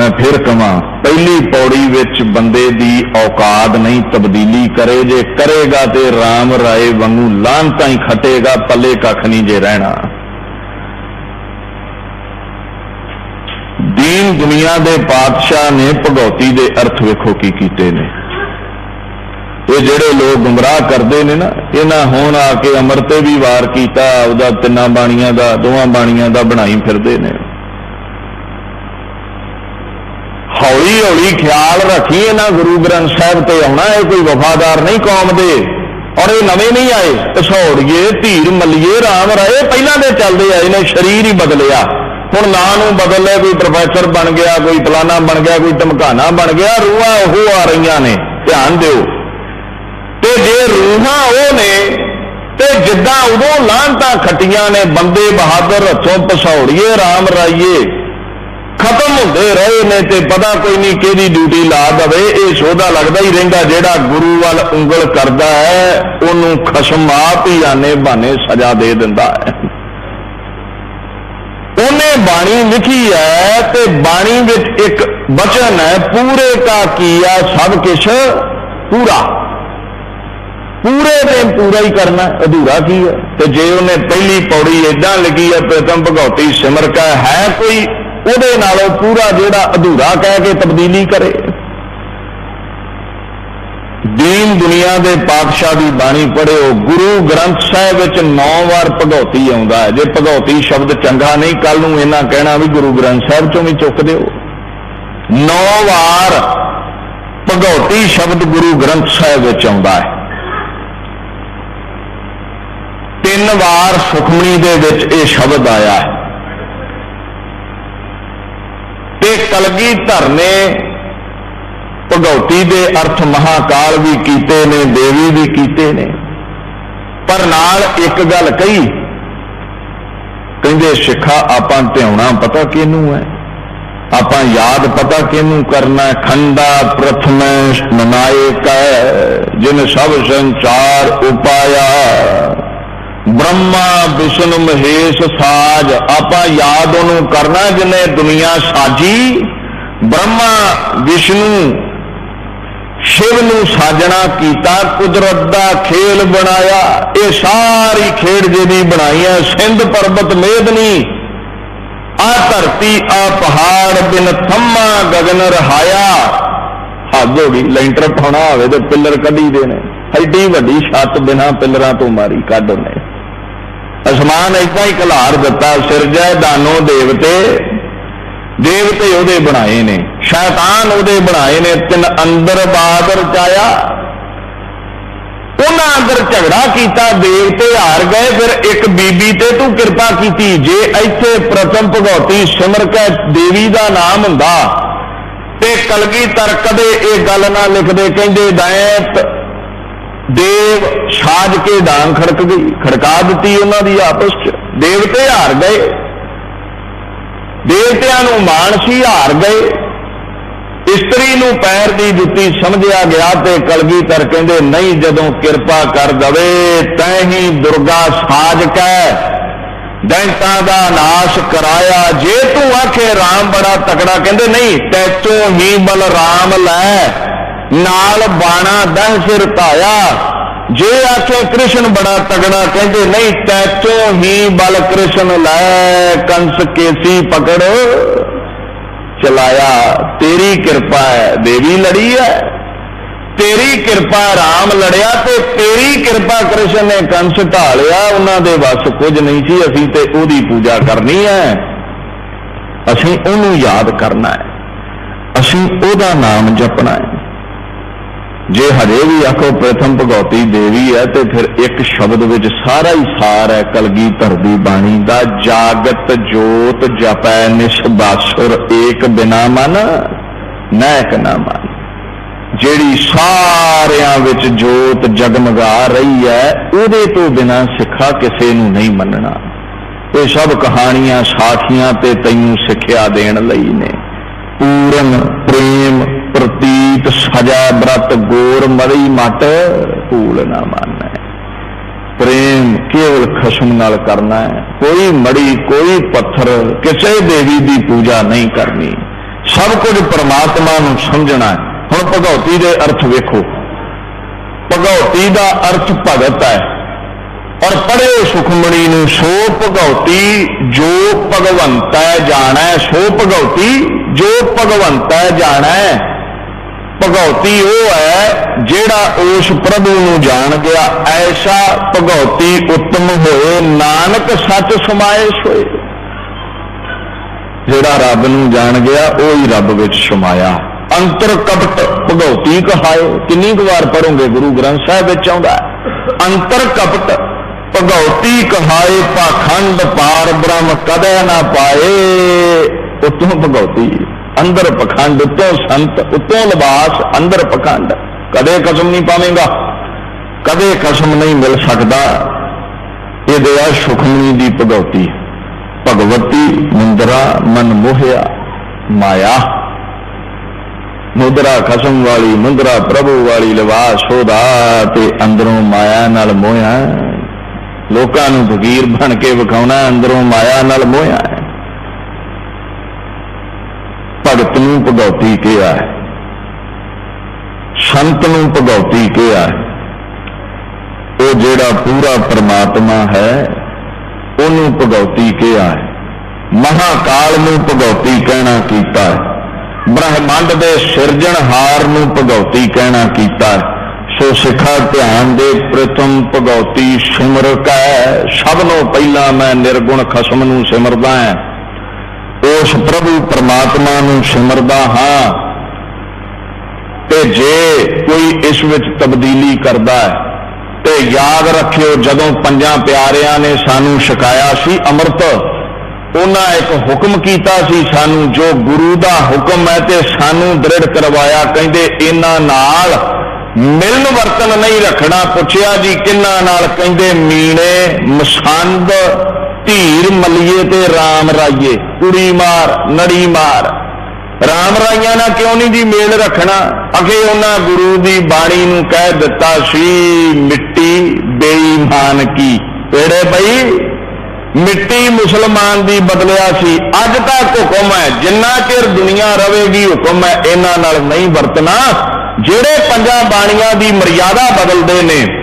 ਮੈਂ ਫਿਰ ਕਵਾਂ ਪਹਿਲੀ ਪੌੜੀ ਵਿੱਚ ਬੰਦੇ ਦੀ ਔਕਾਤ ਨਹੀਂ ਤਬਦੀਲੀ ਕਰੇ, ਜੇ ਕਰੇਗਾ ਤੇ RAM ਰਾਏ ਵਾਂਗੂ ਲਾਂਤਾਂ ਹੀ ਖਟੇਗਾ, ਪੱਲੇ ਕੱਖ ਨਹੀਂ ਜੇ ਰਹਿਣਾ। ਦੀਨ ਦੁਨੀਆ ਦੇ ਪਾਤਸ਼ਾਹ ਨੇ ਭਗਉਤੀ ਦੇ ਅਰਥ ਵੇਖੋ ਕੀ ਕੀਤੇ ਨੇ। ਇਹ ਜਿਹੜੇ ਲੋਕ ਗੁੰਮਰਾਹ ਕਰਦੇ ਨੇ ਨਾ, ਇਹਨਾਂ ਹੁਣ ਆ ਕੇ ਅਮਰਤੇ ਵੀ ਵਾਰ ਕੀਤਾ ਉਹਦਾ ਤਿੰਨਾਂ ਬਾਣੀਆਂ ਦਾ, ਦੋਵਾਂ ਬਾਣੀਆਂ ਦਾ ਬਣਾਈ ਫਿਰਦੇ ਨੇ। ਹੌਲੀ ਹੌਲੀ ਖਿਆਲ ਰੱਖੀ ਇਹਨਾਂ ਗੁਰੂ ਗ੍ਰੰਥ ਸਾਹਿਬ ਤੇ ਆਉਣਾ, ਇਹ ਕੋਈ ਵਫਾਦਾਰ ਨਹੀਂ ਕੌਮ ਦੇ। ਔਰ ਇਹ ਨਵੇਂ ਨਹੀਂ ਆਏ ਪਸੌੜੀਏ ਧੀਰ ਮੱਲੀਏ, ਰਾਮ ਰਾਏ ਪਹਿਲਾਂ ਦੇ ਚੱਲਦੇ ਆਏ ਨੇ, ਸਰੀਰ ਹੀ ਬਦਲਿਆ। ਹੁਣ ਨਾਂ ਨੂੰ ਬਦਲ ਲਿਆ ਕੋਈ ਪ੍ਰੋਫੈਸਰ ਬਣ ਗਿਆ, ਕੋਈ ਫਲਾਣਾ ਬਣ ਗਿਆ, ਕੋਈ ਧਮਕਾਣਾ ਬਣ ਗਿਆ, ਰੂਹਾਂ ਉਹ ਆ ਰਹੀਆਂ ਨੇ, ਧਿਆਨ ਦਿਓ। ਤੇ ਜੇ ਰੂਹਾਂ ਉਹ ਨੇ, ਤੇ ਜਿੱਦਾਂ ਉਦੋਂ ਲਾਂਤਾਂ ਖੱਟੀਆਂ ਨੇ, ਬੰਦੇ ਬਹਾਦਰ ਹੱਥੋਂ ਪਸੌੜੀਏ, ਰਾਮ ਰਾਈਏ ਖਤਮ ਹੁੰਦੇ ਰਹੇ ਨੇ ਤੇ ਪਤਾ ਕੋਈ ਨਹੀਂ ਕਿਹਦੀ ਡਿਊਟੀ ਲਾ ਦਵੇ। ਇਹ ਸੋਧਾ ਲੱਗਦਾ ਹੀ ਰਹਿੰਦਾ ਜਿਹੜਾ ਗੁਰੂ ਵੱਲ ਉਂਗਲ ਕਰਦਾ ਹੈ, ਉਹਨੂੰ ਖਸ਼ਮ ਆਪ ਹੀ ਆਨੇ ਬਾਨੇ ਸਜ਼ਾ ਦੇ ਦਿੰਦਾ ਹੈ। ਉਹਨੇ ਬਾਣੀ ਲਿਖੀ ਹੈ ਤੇ ਬਾਣੀ ਵਿੱਚ ਇੱਕ ਬਚਨ ਹੈ, ਪੂਰੇ ਕਾ ਕੀਆ ਸਭ ਕੁਛ ਪੂਰਾ। ਪੂਰੇ ਤੇ ਪੂਰਾ ਹੀ ਕਰਨਾ, ਅਧੂਰਾ ਕੀ ਹੈ? ਤੇ ਜੇ ਉਹਨੇ ਪਹਿਲੀ ਪੌੜੀ ਇਦਾਂ ਲਿਖੀ ਹੈ, ਪ੍ਰਥਮ ਭਗਉਤੀ ਸਿਮਰ ਕਾ ਹੈ ਕੋਈ ਉਹਦੇ ਨਾਲੋਂ ਪੂਰਾ ਜਿਹੜਾ ਅਧੂਰਾ ਕਹਿ ਕੇ ਤਬਦੀਲੀ ਕਰੇ। ਦੀਨ ਦੁਨੀਆ ਦੇ ਪਾਤਸ਼ਾਹ ਦੀ ਬਾਣੀ ਪੜ੍ਹਿਓ, ਗੁਰੂ ਗ੍ਰੰਥ ਸਾਹਿਬ ਵਿੱਚ 9 ਵਾਰ ਭਗਉਤੀ ਆਉਂਦਾ ਹੈ। ਜੇ ਭਗਉਤੀ ਸ਼ਬਦ ਚੰਗਾ ਨਹੀਂ ਕੱਲ ਨੂੰ ਇਹਨਾਂ ਕਹਿਣਾ ਵੀ ਗੁਰੂ ਗ੍ਰੰਥ ਸਾਹਿਬ ਚੋਂ ਵੀ ਚੁੱਕ ਦਿਓ। 9 ਵਾਰ ਭਗਉਤੀ ਸ਼ਬਦ ਗੁਰੂ ਗ੍ਰੰਥ ਸਾਹਿਬ ਵਿੱਚ ਆਉਂਦਾ ਹੈ। ਤਿੰਨ ਵਾਰ ਸੁਖਮਣੀ ਦੇ ਵਿੱਚ ਇਹ ਸ਼ਬਦ ਆਇਆ ਹੈ। ਤੇ ਕਲਗੀ ਧਰਨੇ ਭਗਉਤੀ ਦੇ ਅਰਥ ਮਹਾਕਾਲ ਵੀ ਕੀਤੇ ਨੇ, ਦੇਵੀ ਵੀ ਕੀਤੇ ਨੇ। ਪਰ ਨਾਲ ਇੱਕ ਗੱਲ ਕਹੀ, ਕਹਿੰਦੇ ਸਿੱਖਾ ਆਪਾਂ ਧਿਆਉਣਾ ਪਤਾ ਕਿਹਨੂੰ ਹੈ? ਆਪਾਂ ਯਾਦ ਪਤਾ ਕਿਹਨੂੰ ਕਰਨਾ ਖੰਡਾ ਪ੍ਰਥਮ ਮਨਾਇਕ ਜਿਨ ਸਭ ਸੰਚਾਰ ਉਪਾਇਆ। ਬ੍ਰਹਮਾ, ਵਿਸ਼ਨੂੰ, ਮਹੇਸ਼, ਸਾਜ, ਆਪਾਂ ਯਾਦ ਉਹਨੂੰ ਕਰਨਾ ਜਿਹਨੇ ਦੁਨੀਆ ਸਾਜੀ, ਬ੍ਰਹਮਾ, ਵਿਸ਼ਨੂੰ, ਸ਼ਿਵ ਨੂੰ ਸਾਜਣਾ ਕੀਤਾ, ਕੁਦਰਤ ਦਾ ਖੇਲ ਬਣਾਇਆ, ਇਹ ਸਾਰੀ ਖੇਡ ਜਿਹਦੀ ਬਣਾਈ ਹੈ, ਸਿੰਧ ਪਰਬਤ ਮੇਦਨੀ ਆ ਧਰਤੀ, ਆ ਪਹਾੜ, ਬਿਨ ਥੰਮਾ ਗਗਨ ਰਹਾਇਆ। ਹੱਦ ਹੋ ਗਈ, ਲੈਂਟਰ ਪਾਉਣਾ ਹੋਵੇ ਤੇ ਪਿੱਲਰ ਕੱਢੀ ਦੇਣੇ ਐਡੀ ਵੱਡੀ ਛੱਤ ਬਿਨਾ ਪਿੱਲਰਾਂ ਤੋਂ ਮਾਰੀ ਕੱਢ ਉਹਨੇ। ਅਸਮਾਨ ਏਦਾਂ ਹੀ ਖਲਾਰ ਦਿੱਤਾ, ਸਿਰਜੈ ਦਾਨੋ ਦੇਵਤੇ ਦੇਵਤੇ ਉਹਦੇ ਬਣਾਏ ਨੇ, ਸ਼ੈਤਾਨ ਉਹਦੇ ਬਣਾਏ ਨੇ, ਤਿੰਨ ਅੰਦਰ ਬਾਦਰ ਚਾਇਆ। ਉਹਨਾਂ ਅੰਦਰ ਝਗੜਾ ਕੀਤਾ, ਦੇਵਤੇ ਹਾਰ ਗਏ, ਫਿਰ ਇੱਕ ਬੀਬੀ ਤੇ ਤੂੰ ਕਿਰਪਾ ਕੀਤੀ, ਜੇ ਇੱਥੇ ਪ੍ਰਥਮ ਭਗਉਤੀ ਸਿਮਰ ਕੇ ਦੇਵੀ ਦਾ ਨਾਮ ਹੁੰਦਾ, ਤੇ ਕਲਗੀ ਕਲਗੀਧਰ ਕਦੇ ਇਹ ਗੱਲ ਨਾ ਲਿਖਦੇ, ਕਹਿੰਦੇ ਦੈਤ ਦੇਵ ਸਾਜ ਕੇ ਡਾਂਗ ਖੜਕ ਗਈ, ਖੜਕਾ ਦਿੱਤੀ ਉਹਨਾਂ ਦੀ ਆਪਸ ਚ। ਦੇਵਤੇ ਹਾਰ ਗਏ। ਦੇਵਤਿਆਂ ਨੂੰ ਮਾਣ ਸੀ ਹਾਰ ਗਏ। ਇਸਤਰੀ ਨੂੰ ਪੈਰ ਦੀ ਜੁੱਤੀ ਸਮਝਿਆ ਗਿਆ ਤੇ ਕਲਗੀਧਰ ਕਹਿੰਦੇ, ਨਹੀਂ, ਜਦੋਂ ਕਿਰਪਾ ਕਰ ਦਵੇ, ਤੈਂ ਹੀ ਦੁਰਗਾ ਸਾਜ ਕੈ। ਦੈਂਤਾਂ ਦਾ ਨਾਸ਼ ਕਰਾਇਆ। ਜੇ ਤੂੰ ਆਖੇ RAM ਬੜਾ ਤਕੜਾ, ਕਹਿੰਦੇ, ਨਹੀਂ ਤੈਤੋਂ ਹੀ ਬਲਰਾਮ ਲੈ। ਨਾਲ ਬਾਣਾ ਦਹ ਸਿਰ ਧਾਇਆ। ਜੇ ਆਖੇ ਕ੍ਰਿਸ਼ਨ ਬੜਾ ਤਗੜਾ, ਕਹਿੰਦੇ ਨਹੀਂ, ਤੈਚੋ ਹੀ ਬਲ ਕ੍ਰਿਸ਼ਨ ਲੈ, ਕੰਸ ਕੇਸੀ ਪਕੜ। ਚਲਾਇਆ, ਤੇਰੀ ਕਿਰਪਾ ਹੈ, ਦੇਵੀ ਲੜੀ ਹੈ। ਤੇਰੀ ਕਿਰਪਾ ਰਾਮ ਲੜਿਆ ਤੇ ਤੇਰੀ ਕਿਰਪਾ ਕ੍ਰਿਸ਼ਨ ਨੇ ਕੰਸ ਢਾਲਿਆ। ਉਹਨਾਂ ਦੇ ਵੱਸ ਕੁਝ ਨਹੀਂ ਸੀ, ਅਸੀਂ ਤੇ ਉਹਦੀ ਪੂਜਾ ਕਰਨੀ ਹੈ। ਅਸੀਂ ਉਹਨੂੰ ਯਾਦ ਕਰਨਾ ਹੈ। ਅਸੀਂ ਉਹਦਾ ਨਾਮ ਜਪਣਾ ਹੈ। ਜੇ ਹਜੇ ਵੀ ਆਖੋ ਪ੍ਰਥਮ ਭਗਉਤੀ ਦੇਵੀ ਹੈ, ਤੇ ਫਿਰ ਇੱਕ ਸ਼ਬਦ ਵਿੱਚ ਸਾਰਾ ਹੀ ਸਾਰ ਹੈ, ਕਲਗੀਧਰ ਦੀ ਬਾਣੀ ਦਾ, ਜਾਗਤ ਜੋਤ ਜਪੈ ਨਿਸ਼ਬਾਸੁਰ ਏਕ ਬਿਨਾ ਮਨ, ਨੈਕ ਨਾ ਮਨ। ਜਿਹੜੀ ਸਾਰਿਆਂ ਵਿੱਚ ਜੋਤ ਜਗਮਗਾ ਰਹੀ ਹੈ, ਉਹਦੇ ਤੋਂ ਬਿਨਾ ਸਿੱਖਾ ਕਿਸੇ ਨੂੰ ਨਹੀਂ ਮੰਨਣਾ। ਇਹ ਸਭ ਕਹਾਣੀਆਂ ਸਾਖੀਆਂ ਤੇ ਤੈਨੂੰ ਸਿੱਖਿਆ ਦੇਣ ਲਈ ਨੇ। ਪੂਰਨ ਪ੍ਰੇਮ ਪ੍ਰਤੀਤ ਸਜਾ ਬ੍ਰਤ ਗੋਰ ਮਰੀ ਮਟ, ਭੂਲ ਨਾ ਮੰਨੈ। ਪ੍ਰੇਮ ਕੇਵਲ ਖਸ਼ਮ ਨਾਲ ਕਰਨਾ ਹੈ। ਕੋਈ ਮੜੀ, ਕੋਈ ਪੱਥਰ, ਕਿਸੇ ਦੇਵੀ ਦੀ ਪੂਜਾ ਨਹੀਂ ਕਰਨੀ। ਸਭ ਕੁਝ ਪਰਮਾਤਮਾ ਨੂੰ ਸਮਝਣਾ ਹੈ। ਹੁਣ ਭਗਉਤੀ ਦੇ ਅਰਥ ਵੇਖੋ। ਭਗਉਤੀ ਦਾ ਅਰਥ ਭਗਤ ਹੈ। ਔਰ ਪੜਿਓ ਸੁਖਮਣੀ ਨੂੰ ਸੋ ਭਗਉਤੀ, ਜੋ ਭਗਵੰਤੈ ਜਾਣੈ, ਸੋ ਭਗਉਤੀ, ਜੋ ਭਗਵੰਤੈ ਜਾਣੈ। ਭਗਉਤੀ ਉਹ ਹੈ ਜਿਹੜਾ ਉਸ ਪ੍ਰਭੂ ਨੂੰ ਜਾਣ ਗਿਆ। ਐਸਾ ਭਗਉਤੀ ਉੱਤਮ ਹੋਏ। ਨਾਨਕ ਸੱਚ ਸਮਾਏ ਸੋਏ। ਜਿਹੜਾ ਰੱਬ ਨੂੰ ਜਾਣ ਗਿਆ, ਉਹ ਹੀ ਰੱਬ ਵਿੱਚ ਸਮਾਇਆ। ਅੰਤਰ ਕਪਟ ਭਗਉਤੀ ਕਹਾਏ ਕਿੰਨੀ ਕੁ ਵਾਰ ਪੜੋਗੇ ਗੁਰੂ ਗ੍ਰੰਥ ਸਾਹਿਬ ਵਿੱਚ ਆਉਂਦਾ ਅੰਤਰ ਕਪਟ ਭਗਉਤੀ ਕਹਾਏ, ਪਾਖੰਡ ਪਾਰ ਬ੍ਰਹਮ ਕਦੇ ਨਾ ਪਾਏ। ਉਤੋਂ ਭਗਉਤੀ। ਅੰਦਰ ਪਖੰਡ, ਉਤੋਂ ਸੰਤ, ਉਤੋਂ ਲਿਬਾਸ, ਅੰਦਰ ਪਖੰਡ। ਕਦੇ ਕਸਮ ਨਹੀਂ ਪਾਵੇਂਗਾ, ਕਦੇ ਕਸਮ ਨਹੀਂ ਮਿਲ ਸਕਦਾ। ਇਹ ਦਇਆ ਸੁਖਮਨੀ ਦੀ ਭਗਉਤੀ। ਭਗਵਤੀ ਮੁੰਦਰਾ ਮਨ ਮੋਹਿਆ ਮਾਇਆ। ਮੁੰਦਰਾ ਕਸਮ ਵਾਲੀ, ਮੁੰਦਰਾ ਪ੍ਰਭੂ ਵਾਲੀ ਲਿਬਾਸ ਹੋਦਾ ਤੇ ਅੰਦਰੋਂ ਮਾਇਆ ਨਾਲ ਮੋਹਿਆ। ਲੋਕਾਂ ਨੂੰ ਫਕੀਰ ਬਣ ਕੇ ਵਿਖਾਉਣਾ, ਅੰਦਰੋਂ ਮਾਇਆ ਨਾਲ ਮੋਹਿਆ ਹੈ ਭਗਤ ਨੂੰ ਭਗਉਤੀ ਕਿਹਾ ਹੈ। ਸੰਤ ਨੂੰ ਭਗਉਤੀ ਕਿਹਾ ਹੈ। ਉਹ ਜਿਹੜਾ ਪੂਰਾ ਪ੍ਰਮਾਤਮਾ ਹੈ, ਉਹਨੂੰ ਭਗਉਤੀ ਕਿਹਾ ਹੈ। ਮਹਾਕਾਲ ਨੂੰ ਭਗਉਤੀ ਕਹਿਣਾ ਕੀਤਾ ਹੈ। ਬ੍ਰਹਿਮੰਡ ਦੇ ਸਿਰਜਣਹਾਰ ਨੂੰ ਭਗਉਤੀ ਕਹਿਣਾ ਕੀਤਾ ਹੈ। ਸੋ ਸਿੱਖਾ ਧਿਆਨ ਦੇ ਪ੍ਰਥਮ ਭਗਉਤੀ ਸਿਮਰ ਕੈ। ਸਭ ਨੂੰ ਪਹਿਲਾਂ ਮੈਂ ਨਿਰਗੁਣ ਖਸਮ ਨੂੰ ਸਿਮਰਦਾ ਹਾਂ। ਉਸ ਪ੍ਰਭੂ ਪਰਮਾਤਮਾ ਨੂੰ ਸਿਮਰਦਾ ਹਾਂ ਤੇ ਜੇ ਕੋਈ ਇਸ ਵਿੱਚ ਤਬਦੀਲੀ ਕਰਦਾ ਹੈ, ਤੇ ਯਾਦ ਰੱਖਿਓ ਜਦੋਂ ਪੰਜਾਂ ਪਿਆਰਿਆਂ ਨੇ ਸਾਨੂੰ ਛਕਾਇਆ ਸੀ ਅੰਮ੍ਰਿਤ, ਉਹਨਾਂ ਇੱਕ ਹੁਕਮ ਕੀਤਾ ਸੀ ਸਾਨੂੰ, ਜੋ ਗੁਰੂ ਦਾ ਹੁਕਮ ਹੈ ਤੇ ਸਾਨੂੰ ਦ੍ਰਿੜ ਕਰਵਾਇਆ, ਕਹਿੰਦੇ ਇਹਨਾਂ ਨਾਲ ਮਿਲਨ ਵਰਤਨ ਨਹੀਂ ਰੱਖਣਾ। ਪੁੱਛਿਆ ਜੀ ਕਿੰਨਾ ਨਾਲ? ਕਹਿੰਦੇ ਮੀਣੇ ਮਸੰਦ ਧੀਰ ਮਲੀਏ ਤੇ RAM ਰਾਈਏ, ਕੁੜੀ ਮਾਰ, ਨੜੀ ਮਾਰ। RAM ਰਾਈਆਂ ਨਾਲ ਕਿਉਂ ਨਹੀਂ ਜੀ ਮੇਲ ਰੱਖਣਾ? ਅਗੇ ਉਹਨਾਂ ਗੁਰੂ ਦੀ ਬਾਣੀ ਨੂੰ ਕਹਿ ਦਿੱਤਾ ਸੀ, ਮਿੱਟੀ ਬੇਈਮਾਨ ਕੀ? ਕਿਹੜੇ ਬਈ? ਮਿੱਟੀ ਮੁਸਲਮਾਨ ਦੀ ਬਦਲਿਆ ਸੀ। ਅੱਜ ਤੱਕ ਹੁਕਮ ਹੈ, ਜਿੰਨਾ ਚਿਰ ਦੁਨੀਆ ਰਹੇਗੀ, ਹੁਕਮ ਹੈ ਇਹਨਾਂ ਨਾਲ ਨਹੀਂ ਵਰਤਣਾ। ਜਿਹੜੇ ਪੰਜਾਂ ਬਾਣੀਆਂ ਦੀ ਮਰਿਆਦਾ ਬਦਲਦੇ ਨੇ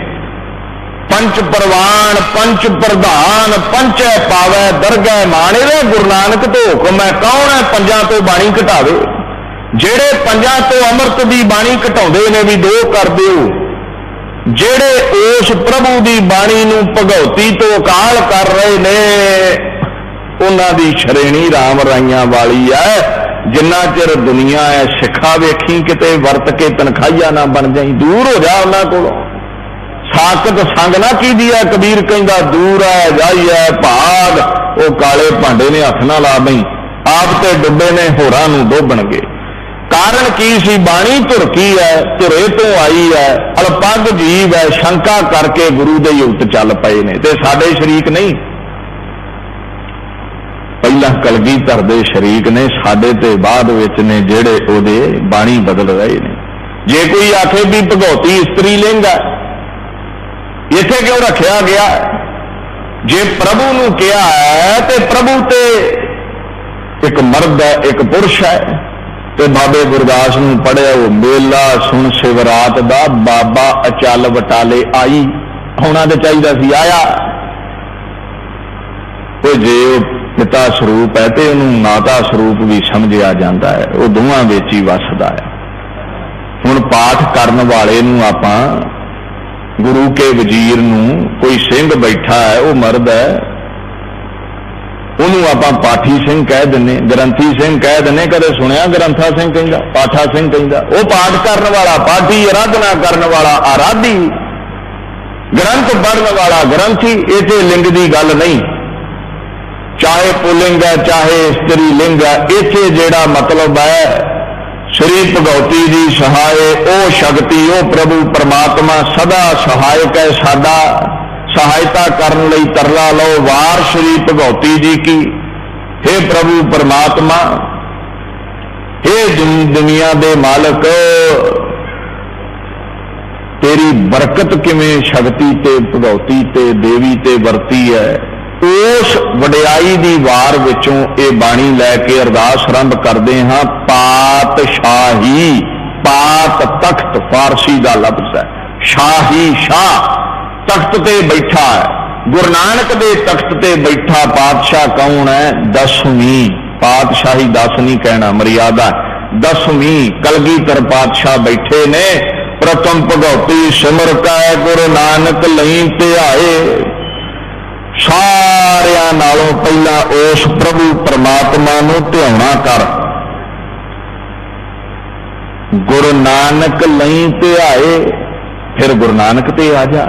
ਪੰਚ ਪ੍ਰਵਾਨ, ਪੰਚ ਪ੍ਰਧਾਨ, ਪੰਚੈ ਪਾਵੈ, ਦਰਗਹਿ ਮਾਣੇ ਦੇ ਗੁਰੂ ਨਾਨਕ ਤੋਂ ਹੁਕਮ ਹੈ ਕੌਣ ਹੈ ਪੰਜਾਂ ਤੋਂ ਬਾਣੀ ਘਟਾਵੇ? ਜਿਹੜੇ ਪੰਜਾਂ ਤੋਂ ਅੰਮ੍ਰਿਤ ਦੀ ਬਾਣੀ ਘਟਾਉਂਦੇ ਨੇ ਵੀ ਦੋ ਕਰ ਦਿਓ। ਜਿਹੜੇ ਉਸ ਪ੍ਰਭੂ ਦੀ ਬਾਣੀ ਨੂੰ ਭਗਉਤੀ ਤੋਂ ਅਕਾਲ ਕਰ ਰਹੇ ਨੇ, ਉਹਨਾਂ ਦੀ ਸ਼੍ਰੇਣੀ ਰਾਮ ਰਾਈਆਂ ਵਾਲੀ ਹੈ ਜਿੰਨਾ ਚਿਰ ਦੁਨੀਆ ਹੈ ਸਿੱਖਾ ਵੇਖੀ, ਕਿਤੇ ਵਰਤ ਕੇ ਤਨਖਾਹੀਆ ਨਾ ਬਣ ਜਾਈ, ਦੂਰ ਹੋ ਜਾ ਉਹਨਾਂ ਕੋਲੋਂ। ਸਾਕਤ ਸੰਗ ਨਾ ਕੀਦੀ ਹੈ ਕਬੀਰ ਕਹਿੰਦਾ ਦੂਰ ਹੈ ਜਾਈਐ ਭਾਗ। ਉਹ ਕਾਲੇ ਭਾਂਡੇ ਨੇ ਹੱਥ ਨਾਲ ਲਾ ਬਈ, ਆਪ ਤੇ ਡੁੱਬੇ ਨੇ ਹੋਰਾਂ ਨੂੰ ਡੋਬਣਗੇ ਕਾਰਨ ਕੀ ਸੀ? ਬਾਣੀ ਧੁਰਕੀ ਹੈ ਧੁਰੇ ਤੋਂ ਆਈ ਹੈ ਅਲਪੱਗ ਜੀਵ ਹੈ ਸ਼ੰਕਾ ਕਰਕੇ ਗੁਰੂ ਦੇ ਯੁਕਤ ਚੱਲ ਪਏ ਨੇ। ਤੇ ਸਾਡੇ ਸ਼ਰੀਕ ਨਹੀਂ। ਪਹਿਲਾਂ ਕਲਗੀਧਰ ਦੇ ਸ਼ਰੀਕ ਨੇ, ਸਾਡੇ ਤੇ ਬਾਅਦ ਵਿੱਚ ਨੇ ਜਿਹੜੇ ਉਹਦੇ ਬਾਣੀ ਬਦਲ ਰਹੇ ਨੇ। ਜੇ ਕੋਈ ਆਖੇ ਵੀ ਭਗਉਤੀ ਇਸਤਰੀ ਲਿੰਗ ਹੈ ਇੱਥੇ ਕਿਉਂ ਰੱਖਿਆ ਗਿਆ? ਜੇ ਪ੍ਰਭੂ ਨੂੰ ਕਿਹਾ ਹੈ, ਤੇ ਪ੍ਰਭੂ ਤੇ ਇੱਕ ਮਰਦ ਹੈ, ਇੱਕ ਪੁਰਸ਼ ਹੈ। ਤੇ ਬਾਬੇ ਗੁਰਦਾਸ ਨੂੰ ਪੜਿਆ ਉਹ ਮੇਲਾ ਸੁਣ ਸਿਵਰਾਤ ਦਾ, ਬਾਬਾ ਅਚਲ ਵਟਾਲੇ ਆਈ। ਹੋਣਾ ਤੇ ਚਾਹੀਦਾ ਸੀ, ਆਇਆ। ਤੇ ਜੇ ਉਹ ਪਿਤਾ ਸਰੂਪ ਹੈ, ਤੇ ਉਹਨੂੰ ਮਾਤਾ ਸਰੂਪ ਵੀ ਸਮਝਿਆ ਜਾਂਦਾ ਹੈ। ਉਹ ਦੋਵਾਂ ਵਿੱਚ ਹੀ ਵੱਸਦਾ ਹੈ। ਹੁਣ ਪਾਠ ਕਰਨ ਵਾਲੇ ਨੂੰ ਆਪਾਂ ਗੁਰੂ ਕੇ ਵਜ਼ੀਰ ਨੂੰ ਕੋਈ ਸਿੰਘ ਬੈਠਾ ਹੈ, ਉਹ ਮਰਦ ਹੈ। ਉਹਨੂੰ ਆਪਾਂ ਪਾਠੀ ਸਿੰਘ ਕਹਿ ਦਿੰਨੇ, ਗ੍ਰੰਥੀ ਸਿੰਘ ਕਹਿ ਦਿੰਨੇ, ਕਦੇ ਸੁਣਿਆ ਗ੍ਰੰਥਾ ਸਿੰਘ ਕਹਿੰਦਾ, ਪਾਠਾ ਸਿੰਘ ਕਹਿੰਦਾ। ਉਹ ਪਾਠ ਕਰਨ ਵਾਲਾ, ਪਾਠੀ ਆਰਾਧਨਾ ਕਰਨ ਵਾਲਾ, ਆਰਾਧੀ। ਗ੍ਰੰਥ ਪੜ੍ਹਨ ਵਾਲਾ, ਗ੍ਰੰਥੀ ਇਥੇ ਲਿੰਗ ਦੀ ਗੱਲ ਨਹੀਂ। ਚਾਹੇ ਪੁਲਿੰਗ ਹੈ, ਚਾਹੇ ਇਸਤਰੀ ਲਿੰਗ ਹੈ, ਇੱਥੇ ਜਿਹੜਾ ਮਤਲਬ ਹੈ ਸ੍ਰੀ ਭਗਉਤੀ ਜੀ ਸਹਾਏ, ਉਹ ਸ਼ਕਤੀ, ਉਹ ਪ੍ਰਭੂ ਪਰਮਾਤਮਾ ਸਦਾ ਸਹਾਇਕ ਹੈ ਸਾਡਾ। ਸਹਾਇਤਾ ਕਰਨ ਲਈ ਤਰਲਾ ਲਓ ਵਾਰ ਸ੍ਰੀ ਭਗਉਤੀ ਜੀ ਕੀ। हे ਪ੍ਰਭੂ ਪਰਮਾਤਮਾ हे ਦੁਨ- ਦੁਨੀਆ ਦੇ ਮਾਲਕ, ਤੇਰੀ ਬਰਕਤ ਕਿਵੇਂ ਸ਼ਕਤੀ ਤੇ ਭਗਉਤੀ ਤੇ ਦੇਵੀ ਤੇ ਵਰਤੀ ਹੈ। ਉਸ ਵਡਿਆਈ ਦੀ ਵਾਰ ਵਿੱਚੋਂ ਇਹ ਬਾਣੀ ਲੈ ਕੇ ਅਰਦਾਸ ਆਰੰਭ ਕਰਦੇ ਹਾਂ, ਪਾਤਸ਼ਾਹੀ, ਪਾਤ ਤਖਤ ਫਾਰਸੀ ਦਾ ਲਫ਼ਜ਼ ਹੈ। ਸ਼ਾਹੀ ਸ਼ਾਹ ਤਖਤ ਤੇ ਬੈਠਾ ਹੈ। ਗੁਰੂ ਨਾਨਕ ਦੇ ਤਖਤ ਤੇ ਬੈਠਾ ਪਾਤਸ਼ਾਹ ਕੌਣ ਹੈ? ਦਸਵੀਂ। ਪਾਤਸ਼ਾਹੀ ਦਸ ਨਹੀਂ ਕਹਿਣਾ ਮਰਿਆਦਾ ਦਸਵੀਂ ਕਲਗੀਧਰ ਪਾਤਸ਼ਾਹ ਬੈਠੇ ਨੇ। ਪ੍ਰਥਮ ਭਗਉਤੀ ਸਿਮਰ ਕੈ ਗੁਰੂ ਨਾਨਕ ਲਈ ਧਿਆਏ। ਸਾਰਿਆਂ ਪਹਿਲਾਂ ਉਸ ਪ੍ਰਭੂ ਪਰਮਾਤਮਾ ਨੂੰ ਧਿਆਉਣਾ ਕਰ। ਗੁਰੂ ਨਾਨਕ ਲਈ ਧਿਆਏ, ਫਿਰ ਗੁਰੂ ਨਾਨਕ ਤੇ ਆ ਜਾ।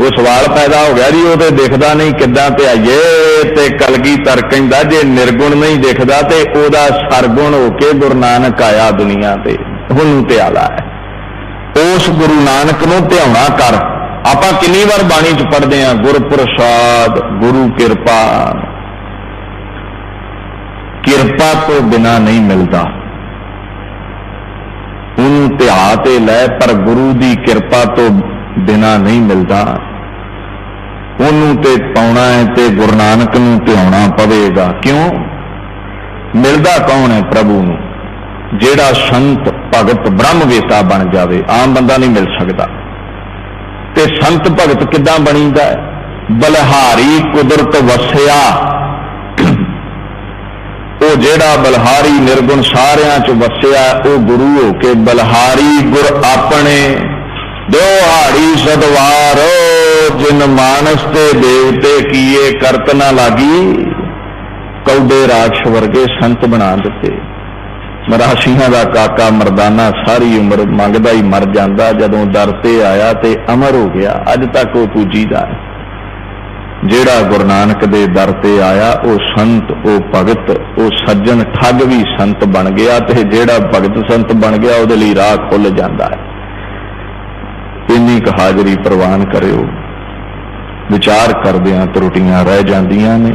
ਉਹ ਸਵਾਲ ਪੈਦਾ ਹੋ ਗਿਆ ਜੀ, ਉਹ ਤੇ ਦਿਖਦਾ ਨਹੀਂ ਕਿੱਦਾਂ ਤੇ ਆਈਏ, ਤੇ ਕਲਗੀ ਤਰ ਕਹਿੰਦਾ ਜੇ ਨਿਰਗੁਣ ਨਹੀਂ ਦਿਖਦਾ ਤੇ ਉਹਦਾ ਸਰਗੁਣ ਹੋ ਕੇ ਗੁਰੂ ਨਾਨਕ ਆਇਆ ਦੁਨੀਆ ਤੇ, ਉਹਨੂੰ ਧਿਆਲਾ ਹੈ। ਉਸ ਗੁਰੂ ਨਾਨਕ ਨੂੰ ਧਿਆਉਣਾ ਕਰ। ਆਪਾਂ ਕਿੰਨੀ ਵਾਰ ਬਾਣੀ ਚ ਪੜ੍ਹਦੇ ਆਂ ਗੁਰਪ੍ਰਸਾਦ, ਗੁਰੂ ਕਿਰਪਾ। ਕਿਰਪਾ ਤੋਂ ਬਿਨਾ ਨਹੀਂ ਮਿਲਦਾ। ਉਹਨੂੰ ਧਿਆ ਤੇ ਲੈ, ਪਰ ਗੁਰੂ ਦੀ ਕਿਰਪਾ ਤੋਂ ਬਿਨਾ ਨਹੀਂ ਮਿਲਦਾ। ਉਹਨੂੰ ਤੇ ਪਾਉਣਾ ਹੈ ਤੇ ਗੁਰੂ ਨਾਨਕ ਨੂੰ ਧਿਆਉਣਾ ਪਵੇਗਾ। ਕਿਉਂ? ਮਿਲਦਾ ਕੌਣ ਹੈ ਪ੍ਰਭੂ ਨੂੰ? ਜਿਹੜਾ ਸੰਤ ਭਗਤ ਬ੍ਰਹਮਵੇਤਾ ਬਣ ਜਾਵੇ। ਆਮ ਬੰਦਾ ਨਹੀਂ ਮਿਲ ਸਕਦਾ। ਤੇ ਸੰਤ ਭਗਤ ਕਿੱਦਾਂ ਬਣੀਦਾ? ਬਲਹਾਰੀ ਕੁਦਰਤ ਵਸਿਆ। ਉਹ ਜਿਹੜਾ ਬਲਹਾਰੀ ਨਿਰਗੁਣ ਸਾਰਿਆਂ ਚ ਵਸਿਆ, ਉਹ ਗੁਰੂ ਹੋ ਕੇ ਬਲਹਾਰੀ ਗੁਰ ਆਪਣੇ। ਦਿਓ ਹਾੜੀ ਸਦਵਾਰ, ਜਿਨ ਮਾਨਸ ਤੇ ਦੇਵਤੇ ਕੀਏ ਕਰਤ ਨਾ ਲਾਗੀ, ਕੌਡੇ ਰਾਖਸ਼ ਵਰਗੇ ਸੰਤ ਬਣਾ ਦਿੱਤੇ। ਮਰਾਸ਼ੀਆਂ ਦਾ ਕਾਕਾ ਮਰਦਾਨਾ ਸਾਰੀ ਉਮਰ ਮੰਗਦਾ ਹੀ ਮਰ ਜਾਂਦਾ, ਜਦੋਂ ਦਰ ਤੇ ਆਇਆ ਤੇ ਅਮਰ ਹੋ ਗਿਆ, ਅੱਜ ਤੱਕ ਉਹ ਪੂਜੀਦਾ ਹੈ। ਜਿਹੜਾ ਗੁਰੂ ਨਾਨਕ ਦੇ ਦਰ ਤੇ ਆਇਆ, ਉਹ ਸੰਤ, ਉਹ ਭਗਤ, ਉਹ ਸੱਜਣ ਠੱਗ ਵੀ ਸੰਤ ਬਣ ਗਿਆ ਤੇ ਜਿਹੜਾ ਭਗਤ ਸੰਤ ਬਣ ਗਿਆ, ਉਹਦੇ ਲਈ ਰਾਹ ਖੁੱਲ ਜਾਂਦਾ ਹੈ। ਇੰਨੀ ਕੁ ਹਾਜ਼ਰੀ ਪ੍ਰਵਾਨ ਕਰਿਓ। ਵਿਚਾਰ ਕਰਦਿਆਂ ਤਰੁੱਟੀਆਂ ਰਹਿ ਜਾਂਦੀਆਂ ਨੇ।